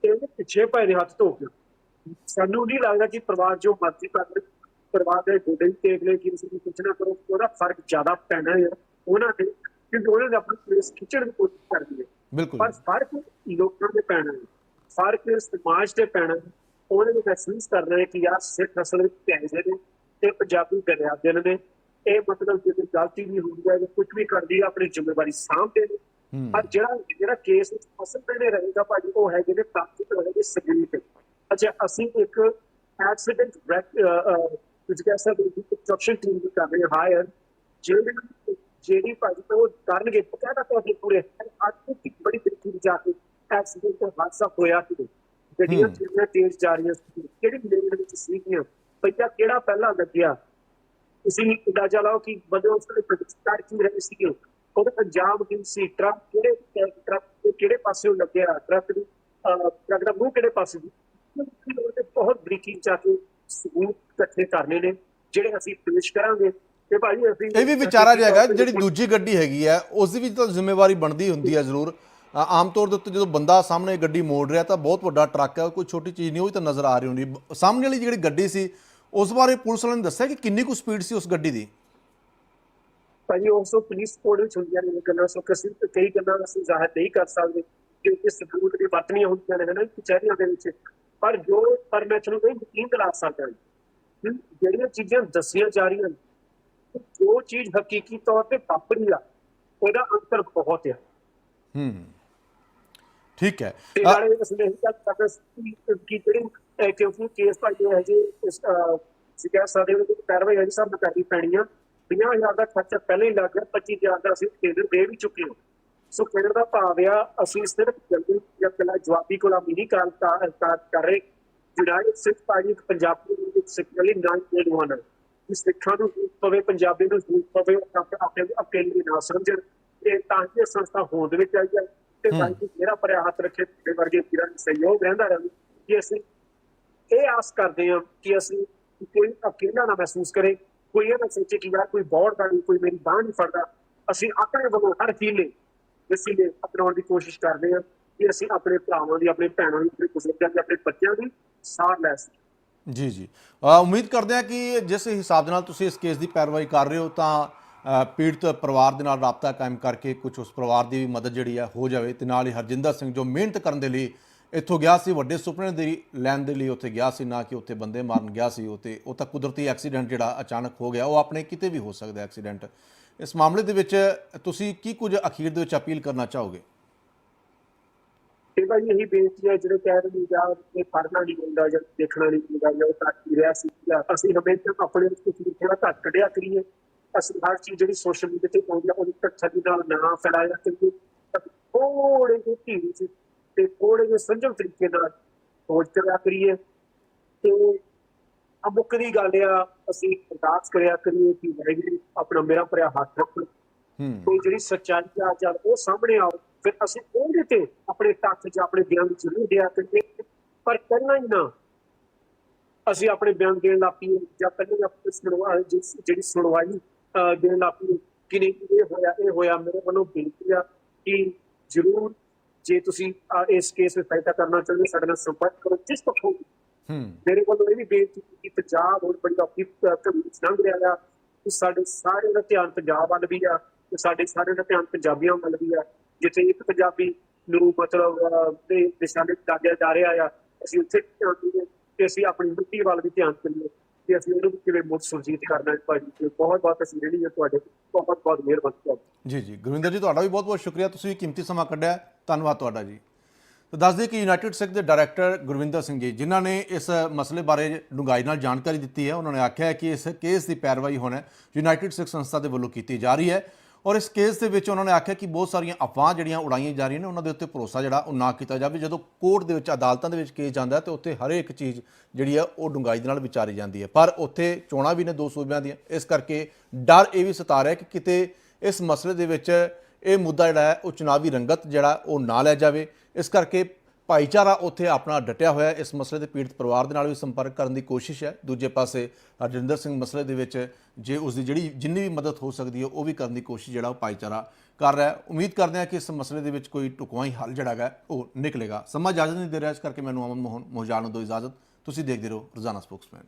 ਇਹਦੇ ਪਿੱਛੇ ਪਏ ਦੇ ਹੱਥ ਧੋ ਕੇ। ਸਾਨੂੰ ਨਹੀਂ ਲੱਗਦਾ ਕਿ ਪਰਿਵਾਰ ਜੋ ਮਰਜ਼ੀ ਕਰ ਪਰਿਵਾਰ ਦੇ ਗੋਡੇ ਹੀ ਟੇਕ ਲੈ ਕਿ ਤੁਸੀਂ ਕੁਝ ਨਾ ਕਰੋ, ਉਹਦਾ ਫ਼ਰਕ ਜ਼ਿਆਦਾ ਪੈਣਾ ਹੈ ਉਹਨਾਂ ਤੇ ਕਿਉਂਕਿ ਉਹਨਾਂ ਨੇ ਆਪਣਾ ਕੇਸ ਖਿੱਚਣ ਦੀ ਕੋਸ਼ਿਸ਼ ਕਰਦੀ ਹੈ। ਬਿਲਕੁਲ ਪਰ ਫ਼ਰਕ ਲੋਕਾਂ ਦੇ ਪੈਣਾ ਹੈ। ਫ਼ਰਕ ਸਮਾਜ ਤੇ ਪੈਣਾ ਹੈ। ਉਹਨਾਂ ਨੇ ਮਹਿਸੂਸ ਕਰਨਾ ਹੈ ਕਿ ਯਾਰ ਸਿੱਖ ਅਸਲ ਵਿੱਚ ਕਹਿੰਦੇ ਨੇ ਤੇ ਪੰਜਾਬੀ ਦਰਿਆ ਦਿਲ ਨੇ। ਇਹ ਮਤਲਬ ਜੇ ਕੋਈ ਗਲਤੀ ਵੀ ਹੁੰਦੀ ਹੈ ਜਾਂ ਕੁਝ ਵੀ ਕਰਦੀ ਹੈ ਆਪਣੀ ਜ਼ਿੰਮੇਵਾਰੀ ਸਾਂਭਦੇ ਨੇ। ਹੂੰ। ਪਰ ਜਿਹੜਾ ਜਿਹੜਾ ਕੇਸ ਵਿੱਚ ਫਸਲ ਪੈਣੇ ਰਹੇਗਾ ਭਾਜੀ ਉਹ ਹੈਗੇ ਨੇ ਪ੍ਰਾਪਤ ਰਹੇਗੇ ਸਬੂਤ ਅੱਛਾ ਅਸੀਂ ਇੱਕ ਐਕਸੀਡੈਂਟ ਤੁਸੀਂ ਕਹਿ ਸਕਦੇ ਹੋ ਕੰਸਟਰਕਸ਼ਨ ਟੀਮ ਵੀ ਕਰ ਰਹੇ ਹਾਇਰ ਜਿਹੜੀ ਜਿਹੜੀ ਭਾਜੀ ਉਹ ਕਰਨਗੇ ਪਤਾ ਤੁਹਾਡੇ ਪੂਰੇ ਅੱਜ ਇੱਕ ਬੜੀ ਤਰੀਕੇ ਜਾ ਕੇ ਐਕਸੀਡੈਂਟ ਦਾ ਹਾਦਸਾ ਹੋਇਆ ਕਿ ਗੱਡੀਆਂ। ਜਿਹੜੀਆਂ ਤੇਜ਼ ਜਾ ਰਹੀਆਂ ਸੀ। ਕਿਹੜੀ ਲੇਨ ਵਿੱਚ ਸੀਗੀਆਂ? ਭਈਆ ਕਿਹੜਾ ਪਹਿਲਾਂ ਲੱਗਿਆ? ਤੁਸੀਂ ਅੰਦਾਜ਼ਾ ਲਾਓ ਕਿ ਬੰਦੇ ਉਸ ਵੇਲੇ ਪ੍ਰਤੀਕਾਰ ਕੀ ਰਹੇ ਸੀਗੇ? ਉਹਦਾ ਅੰਜਾਮ ਕੀ ਸੀ? ਟਰੱਕ ਕਿਹੜੇ ਟਰੱਕ ਦੇ ਕਿਹੜੇ ਪਾਸੇ ਲੱਗਿਆ? ਟਰੱਕ ਦੀ ਟਰੱਕ ਦਾ ਮੂੰਹ ਕਿਹੜੇ ਪਾਸੇ? ਸੀ ਉਹਦੇ ਬਹੁਤ ਬਰੀਕੀ ਜਾ ਕੇ ਸਬੂਤ ਇਕੱਠੇ ਕਰਨੇ ਨੇ ਜਿਹੜੇ ਅਸੀਂ ਪੇਸ਼ ਕਰਾਂਗੇ। ਤੇ ਭਾਜੀ ਅਸੀਂ ਇਹ ਵੀ ਵਿਚਾਰਾ ਜਾਏਗਾ ਜਿਹੜੀ ਦੂਜੀ ਗੱਡੀ ਹੈਗੀ ਹੈ ਉਸ ਦੀ ਵੀ ਤਾਂ ਜ਼ਿੰਮੇਵਾਰੀ ਬਣਦੀ ਹੁੰਦੀ ਹੈ ਜ਼ਰੂਰ। ਆਮ ਤੌਰ ਦੇ ਉੱਤੇ ਜਦੋਂ ਬੰਦਾ ਸਾਹਮਣੇ ਗੱਡੀ ਮੋੜ ਰਿਹਾ ਤਾਂ ਬਹੁਤ ਵੱਡਾ ਟਰੱਕ ਹੈ ਕੋਈ ਛੋਟੀ ਚੀਜ਼ ਨਹੀਂ ਉਹ ਤਾਂ ਨਜ਼ਰ ਆ ਰਹੀ ਹੁੰਦੀ ਸਾਹਮਣੇ ਵਾਲੀ ਜਿਹੜੀ ਗੱਡੀ ਸੀ ਉਸ ਬਾਰੇ ਪੁਲਿਸ ਵਾਲਿਆਂ ਨੇ ਦੱਸਿਆ ਕਿ ਕਿੰਨੀ ਕੁ ਸਪੀਡ ਸੀ ਉਸ ਗੱਡੀ ਦੀ? ਭਾਜੀ ਉਸ ਤੋਂ ਪੁਲਿਸ ਕੋਲ ਹੁੰਦੀਆਂ ਨੇ ਗੱਲਾਂ ਸੋ ਕਿਸੇ ਕਈ ਗੱਲਾਂ ਅਸੀਂ ਜ਼ਾਹਿਰ ਨਹੀਂ ਕਰ ਸਕਦੇ ਕਿਉਂਕਿ ਸਬੂਤ ਦੀ ਵਰਤਣੀਆਂ ਹੁੰਦੀਆਂ ਨੇ ਨਾ ਕਚਹਿਰੀਆਂ ਦੇ ਵਿੱਚ। ਪਰ ਜੋ ਪਰ ਮੈਂ ਤੁਹਾਨੂੰ ਇਹ ਯਕੀਨ ਦਿਲਾ ਸਕਦਾ ਹਾਂ ਕਿ ਜਿਹੜੀਆਂ ਚੀਜ਼ਾਂ ਦੱਸੀਆਂ ਜਾ ਰਹੀਆਂ ਨੇ ਜੋ ਚੀਜ਼ ਹਕੀਕੀ ਤੌਰ ਤੇ ਵਾਪਰੀ ਆ ਉਹਦਾ ਅੰਤਰ ਬਹੁਤ ਆ। ਹੂੰ। ਠੀਕ ਹੈ। ਤੇ ਨਾਲੇ ਅਸੀਂ ਇਹ ਗੱਲ ਕਰਦੇ ਸੀ ਕਿ ਜਿਹੜੀ ਕਿਉਂਕਿ ਕੇਸ ਭਾਈ ਹੈ ਜੀ ਇਸ ਸਿਕਾ ਸਾਡੇ ਵਿੱਚ ਕਾਰਵਾਈ ਹੈ ਜੀ ਸਭ ਨੂੰ ਕਰਨੀ ਪੈਣੀ ਆ। 50000 ਦਾ ਖਰਚਾ ਪਹਿਲਾਂ ਹੀ ਲੱਗ ਗਿਆ 25000 ਦਾ ਅਸੀਂ ਕੇਂਦਰ ਦੇ ਵੀ ਚੁੱਕੇ ਹਾਂ। ਸੋ ਕੇਂਦਰ ਦਾ ਭਾਵ ਆ ਅਸੀਂ ਸਿਰਫ ਜਲਦੀ ਜਾਂ ਪਹਿਲਾਂ ਜਵਾਬੀ ਗੁਲਾਮੀ ਨਹੀਂ ਕਰ ਕਰ- ਰਹੇ। ਯੂਨਾਈਟਿਡ ਸਿੱਖ ਇੱਕ ਪੰਜਾਬੀ ਨੂੰ ਇੱਕ ਸਿੱਖਲੀ ਨਾ। ਦੇਣਵਾਨਾ ਕਿ ਸਿੱਖਾਂ ਨੂੰ ਜ਼ਰੂਰਤ ਪਵੇ ਪੰਜਾਬੀ ਨੂੰ ਜ਼ਰੂਰਤ ਪਵੇ ਆਪਣੇ ਅਕੇਲੇ ਨਾ ਸਮਝਣ। ਤੇ ਤਾਂ ਕਿ ਸੰਸਥਾ ਹੋਂਦ ਵਿੱਚ ਆਈ ਹੈ ਤੇ ਭਾਈ ਜੀ ਮੇਰਾ ਪਰਿਆ ਹੱਥ ਰੱਖੇ ਤੁਹਾਡੇ ਵਰਗੇ ਵੀਰਾਂ ਨੂੰ ਸਹਿਯੋਗ ਰਹਿੰਦਾ ਰਹੇ। ਕਿ ਅਸੀਂ ਇਹ ਆਸ ਕਰਦੇ ਹਾਂ ਕਿ ਅਸੀਂ ਕੋਈ ਅਕੇਲਾ ਨਾ ਮਹਿਸੂਸ ਕਰੇ ਕੋਈ ਇਹ ਨਾ ਸੋਚੇ ਕਿ ਯਾਰ ਕੋਈ ਬੌੜ ਦਾ ਨਹੀਂ ਕੋਈ ਮੇਰੀ ਬਾਂਹ ਨਹੀਂ ਫੜਦਾ। ਅਸੀਂ ਆਪਣੇ ਵੱਲੋਂ ਹਰ ਹੀਲੇ ਵਸੀਲੇ ਅਪਣਾਉਣ ਦੀ ਕੋਸ਼ਿਸ਼ ਕਰਦੇ ਹਾਂ ਕਿ ਅਸੀਂ ਆਪਣੇ ਭਰਾਵਾਂ ਦੀ ਆਪਣੇ ਭੈਣਾਂ ਦੀ ਆਪਣੇ ਬਜ਼ੁਰਗਾਂ ਦੀ ਆਪਣੇ ਬੱਚਿਆਂ ਦੀ ਸਾਰ ਲੈ ਸਕੀਏ। ਜੀ ਜੀ। ਉਮੀਦ ਕਰਦੇ ਹਾਂ ਕਿ ਜਿਸ ਹਿਸਾਬ ਦੇ ਨਾਲ ਤੁਸੀਂ ਇਸ ਕੇਸ ਦੀ ਪੈਰਵਾਈ ਕਰ ਰਹੇ ਹੋ ਤਾਂ ਪੀੜਤ ਪਰਿਵਾਰ ਦੇ ਨਾਲ ਰਾਬਤਾ ਕਾਇਮ ਕਰਕੇ ਕੁਝ ਉਸ ਪਰਿਵਾਰ ਦੀ ਵੀ ਮਦਦ ਜਿਹੜੀ ਹੈ ਹੋ ਜਾਵੇ ਤੇ ਨਾਲ ਹੀ ਹਰਜਿੰਦਰ ਸਿੰਘ ਜੋ ਮਿਹਨਤ ਕਰਨ ਦੇ ਲਈ ਇੱਥੋਂ ਗਿਆ ਸੀ, ਵੱਡੇ ਸੁਪਨੇ ਦੀ ਲੈਣ ਦੇ ਲਈ ਉੱਥੇ ਗਿਆ ਸੀ, ਨਾ ਕਿ ਉੱਥੇ ਬੰਦੇ ਮਾਰਨ ਗਿਆ ਸੀ, ਉਹ ਤੇ ਉਹ ਤਾਂ ਕੁਦਰਤੀ ਐਕਸੀਡੈਂਟ ਜਿਹੜਾ ਅਚਾਨਕ ਹੋ ਗਿਆ, ਉਹ ਆਪਣੇ ਕਿਤੇ ਵੀ ਹੋ ਸਕਦਾ ਐਕਸੀਡੈਂਟ। ਇਸ ਮਾਮਲੇ ਦੇ ਵਿੱਚ ਤੁਸੀਂ ਕੀ ਕੁਝ ਅਖੀਰ ਦੇ ਵਿੱਚ ਅਪੀਲ ਕਰਨਾ ਚਾਹੋਗੇ? ਇਹ ਭਾਈ ਇਹੀ ਬੇਨਤੀ ਹੈ ਜਿਹੜੇ ਕਹਿ ਰਹੇ ਨੇ ਜਾਂ ਇਹ ਪੜਨਾ ਨਹੀਂ ਹੁੰਦਾ ਜਾਂ ਦੇਖਣਾ ਨਹੀਂ ਹੁੰਦਾ ਜਾਂ ਉਹ ਹੀ ਰਿਹਾ ਸੀ ਜਾਂ ਅਸੀਂ ਹਮੇਸ਼ਾ ਆਪਣੇ ਵਿੱਚ ਕੁਝ ਥੋੜਾ ਘੱਟ ਕੱਢਿਆ ਕਰੀਏ। ਅਸੀਂ ਹਰ ਚੀਜ਼ ਜਿਹੜੀ ਸੋਸ਼ਲ ਮੀਡੀਆ ਤੇ ਪਾਉਂਦੇ ਆ ਉਹਨੂੰ ਤੱਥਾਂ ਨਾਲ ਨਾ ਫੈਲਾਇਆ ਕਰੀਏ। ਥੋੜੇ ਜਿਹੇ ਧੀਰੇ ਸੀ ਤੇ ਥੋੜੇ ਜਿਹੇ ਸੰਜਮ ਤਰੀਕੇ ਨਾਲ ਸੋਚ ਕਰਿਆ ਕਰੀਏ। ਤੇ ਅਮੁੱਕ ਦੀ ਗੱਲ ਆ ਅਸੀਂ ਅਰਦਾਸ ਕਰਿਆ ਕਰੀਏ ਕਿ ਵਾਹਿਗੁਰੂ ਆਪਣਾ ਮੇਰਾ ਭਰਿਆ ਹੱਥ ਰੱਖੋ ਹੂੰ। ਕੋਈ ਜਿਹੜੀ ਸੱਚਾਈ ਆ ਜਦ ਉਹ ਸਾਹਮਣੇ ਆਓ ਫਿਰ ਅਸੀਂ ਉਹਦੇ ਤੇ ਆਪਣੇ ਤੱਥ ਜਾਂ ਆਪਣੇ ਬਿਆਨ ਜ਼ਰੂਰ ਦਿਆ ਕਰੀਏ ਪਰ ਕਰਨਾ ਹੀ ਨਾ ਅਸੀਂ ਆਪਣੇ ਬਿਆਨ ਦੇਣ ਲੱਗ ਪਈਏ ਜਾਂ ਪਹਿਲਾਂ ਆਪਣੀ ਸੁਣਵਾਈ ਜਿਸ- ਜਿਹੜੀ ਸੁਣਵਾਈ ਦੇਣ ਲੱਗ ਪਈਏ ਕਿ ਨਹੀਂ ਇਹ ਹੋਇਆ ਇਹ ਹੋਇਆ ਮੇਰੇ ਵੱਲੋਂ ਬੇਨਤੀ ਆ ਕਿ ਜ਼ਰੂਰ ਜੇ ਤੁਸੀਂ ਇਸ ਕੇਸ ਵਿੱਚ ਫਾਇਦਾ ਕਰਨਾ ਚਾਹੁੰਦੇ ਹੋ, ਸਾਡੇ ਨਾਲ ਸੰਪਰਕ ਕਰੋ ਜਿਸ ਵੀ। ਹੂੰ ਮੇਰੇ ਵੱਲੋਂ ਇਹ ਵੀ ਬੇਨਤੀ ਕਿ ਪੰਜਾਬ ਹੋਰ ਬੜੀ ਔਖੀ ਕਮੀ ਲੰਘ ਰਿਹਾ ਆ ਕਿ ਸਾਡੇ ਸਾਰੇ ਦਾ ਧਿਆਨ ਪੰਜਾਬ ਵੱਲ ਵੀ ਆ ਤੇ ਸਾਡੇ ਸਾਰੇ ਦਾ ਧਿਆਨ ਪੰਜਾਬੀਆਂ ਵੱਲ ਵੀ ਆ ਜਿੱਥੇ ਇੱਕ ਪੰਜਾਬੀ ਨੂੰ ਮਤਲਬ ਅਹ, ਦਿਸ਼ਾ ਦੇ ਦਾਜਿਆ ਜਾ ਰਿਹਾ ਆ ਅਸੀਂ ਉੱਥੇ ਧਿਆਨ ਅਸੀਂ ਆਪਣੀ ਮਿੱਟੀ ਵੱਲ ਵੀ ਧਿਆਨ ਕਰੀਏ ਤੇ ਅਸੀਂ ਉਹਨੂੰ ਕਿਵੇਂ ਮੁੜ ਸੁਰਜੀਤ ਕਰਨਾ ਹੈ ਭਾਜੀ ਬਹੁਤ ਬਹੁਤ ਅਸੀਂ ਜਿਹੜੀ ਹੈ ਤੁਹਾਡੇ ਬਹੁਤ ਬਹੁਤ ਮਿਹਰਬਾਨੀ ਜੀ ਜੀ। ਗੁਰਵਿੰਦਰ ਜੀ ਤੁਹਾਡਾ ਵੀ ਬਹੁਤ ਬਹੁਤ ਸ਼ੁਕਰੀਆ। ਤੁਸੀਂ ਕੀਮਤੀ ਸਮਾਂ ਕੱਢਿਆ। ਧੰਨਵਾਦ ਤੁਹਾਡਾ ਜੀ। ਤਾਂ ਦੱਸ ਦਈਏ ਕਿ ਯੂਨਾਈਟਿਡ ਸਿੱਖ ਦੇ ਡਾਇਰੈਕਟਰ ਗੁਰਵਿੰਦਰ ਸਿੰਘ ਜੀ ਜਿਨ੍ਹਾਂ ਨੇ ਇਸ ਮਸਲੇ ਬਾਰੇ ਡੂੰਘਾਈ ਨਾਲ ਜਾਣਕਾਰੀ ਦਿੱਤੀ ਹੈ ਉਹਨਾਂ ਨੇ ਆਖਿਆ ਹੈ ਕਿ ਇਸ ਕੇਸ ਦੀ ਪੈਰਵਾਈ ਹੁਣ ਯੂਨਾਈਟਿਡ ਸਿੱਖ ਸੰਸਥਾ ਦੇ ਵੱਲੋਂ ਕੀਤੀ ਜਾ ਰਹੀ ਹੈ। ਔਰ ਇਸ ਕੇਸ ਦੇ ਵਿੱਚ ਉਹਨਾਂ ਨੇ ਆਖਿਆ ਕਿ ਬਹੁਤ ਸਾਰੀਆਂ ਅਫਵਾਹ ਜਿਹੜੀਆਂ ਉਡਾਈਆਂ ਜਾ ਰਹੀਆਂ ਨੇ, ਉਹਨਾਂ ਦੇ ਉੱਤੇ ਭਰੋਸਾ ਜਿਹੜਾ ਉਹ ਨਾ ਕੀਤਾ ਜਾਵੇ। ਜਦੋਂ ਕੋਰਟ ਦੇ ਵਿੱਚ, ਅਦਾਲਤਾਂ ਦੇ ਵਿੱਚ ਕੇਸ ਜਾਂਦਾ ਹੈ, ਤੇ ਉੱਥੇ ਹਰੇਕ ਚੀਜ਼ ਜਿਹੜੀ ਹੈ, ਉਹ ਡੂੰਘਾਈ ਦੇ ਨਾਲ ਵਿਚਾਰੀ ਜਾਂਦੀ ਹੈ। ਪਰ ਉੱਥੇ ਚੋਣਾਂ ਵੀ ਨੇ ਦੋ ਸੂਬਿਆਂ ਦੀਆਂ। ਇਸ ਕਰਕੇ ਡਰ ਇਹ ਵੀ ਸਤਾ ਰਿਹਾ ਕਿ ਕਿਤੇ ਇਸ ਮਸਲੇ ਦੇ ਵਿੱਚ ਇਹ ਮੁੱਦਾ ਜਿਹੜਾ ਹੈ, ਉਹ ਚੁਣਾਵੀ ਰੰਗਤ ਜਿਹੜਾ ਉਹ ਨਾ ਲੈ ਜਾਵੇ। ਇਸ ਕਰਕੇ ਭਾਈਚਾਰਾ ਉੱਥੇ ਆਪਣਾ ਡਟਿਆ ਹੋਇਆ ਇਸ ਮਸਲੇ ਦੇ ਪੀੜਤ ਪਰਿਵਾਰ ਦੇ ਨਾਲ ਵੀ ਸੰਪਰਕ ਕਰਨ ਦੀ ਕੋਸ਼ਿਸ਼ ਹੈ। ਦੂਜੇ ਪਾਸੇ ਹਰਜਿੰਦਰ ਸਿੰਘ ਮਸਲੇ ਦੇ ਵਿੱਚ ਜੇ ਉਸ ਦੀ ਜਿਹੜੀ ਜਿੰਨੀ ਵੀ ਮਦਦ ਹੋ ਸਕਦੀ ਹੈ, ਉਹ ਵੀ ਕਰਨ ਦੀ ਕੋਸ਼ਿਸ਼ ਜਿਹੜਾ ਉਹ ਭਾਈਚਾਰਾ ਕਰ ਰਿਹਾ ਉਮੀਦ ਕਰਦੇ ਹਾਂ ਕਿ ਇਸ ਮਸਲੇ ਦੇ ਵਿੱਚ ਕੋਈ ਟੁਕਵਾਈ ਹੱਲ ਜਿਹੜਾ ਹੈਗਾ, ਉਹ ਨਿਕਲੇਗਾ। ਸਮਾਂ ਇਜਾਜ਼ਤ ਨਹੀਂ ਦੇ ਰਿਹਾ ਇਸ ਕਰਕੇ ਮੈਨੂੰ ਅਮਨ ਮੋਹਨ ਮੋਜਾਨ ਨੂੰ ਦੋ ਇਜਾਜ਼ਤ। ਤੁਸੀਂ ਦੇਖਦੇ ਰਹੋ ਰੋਜ਼ਾਨਾ ਸਪੋਕਸਮੈਨ।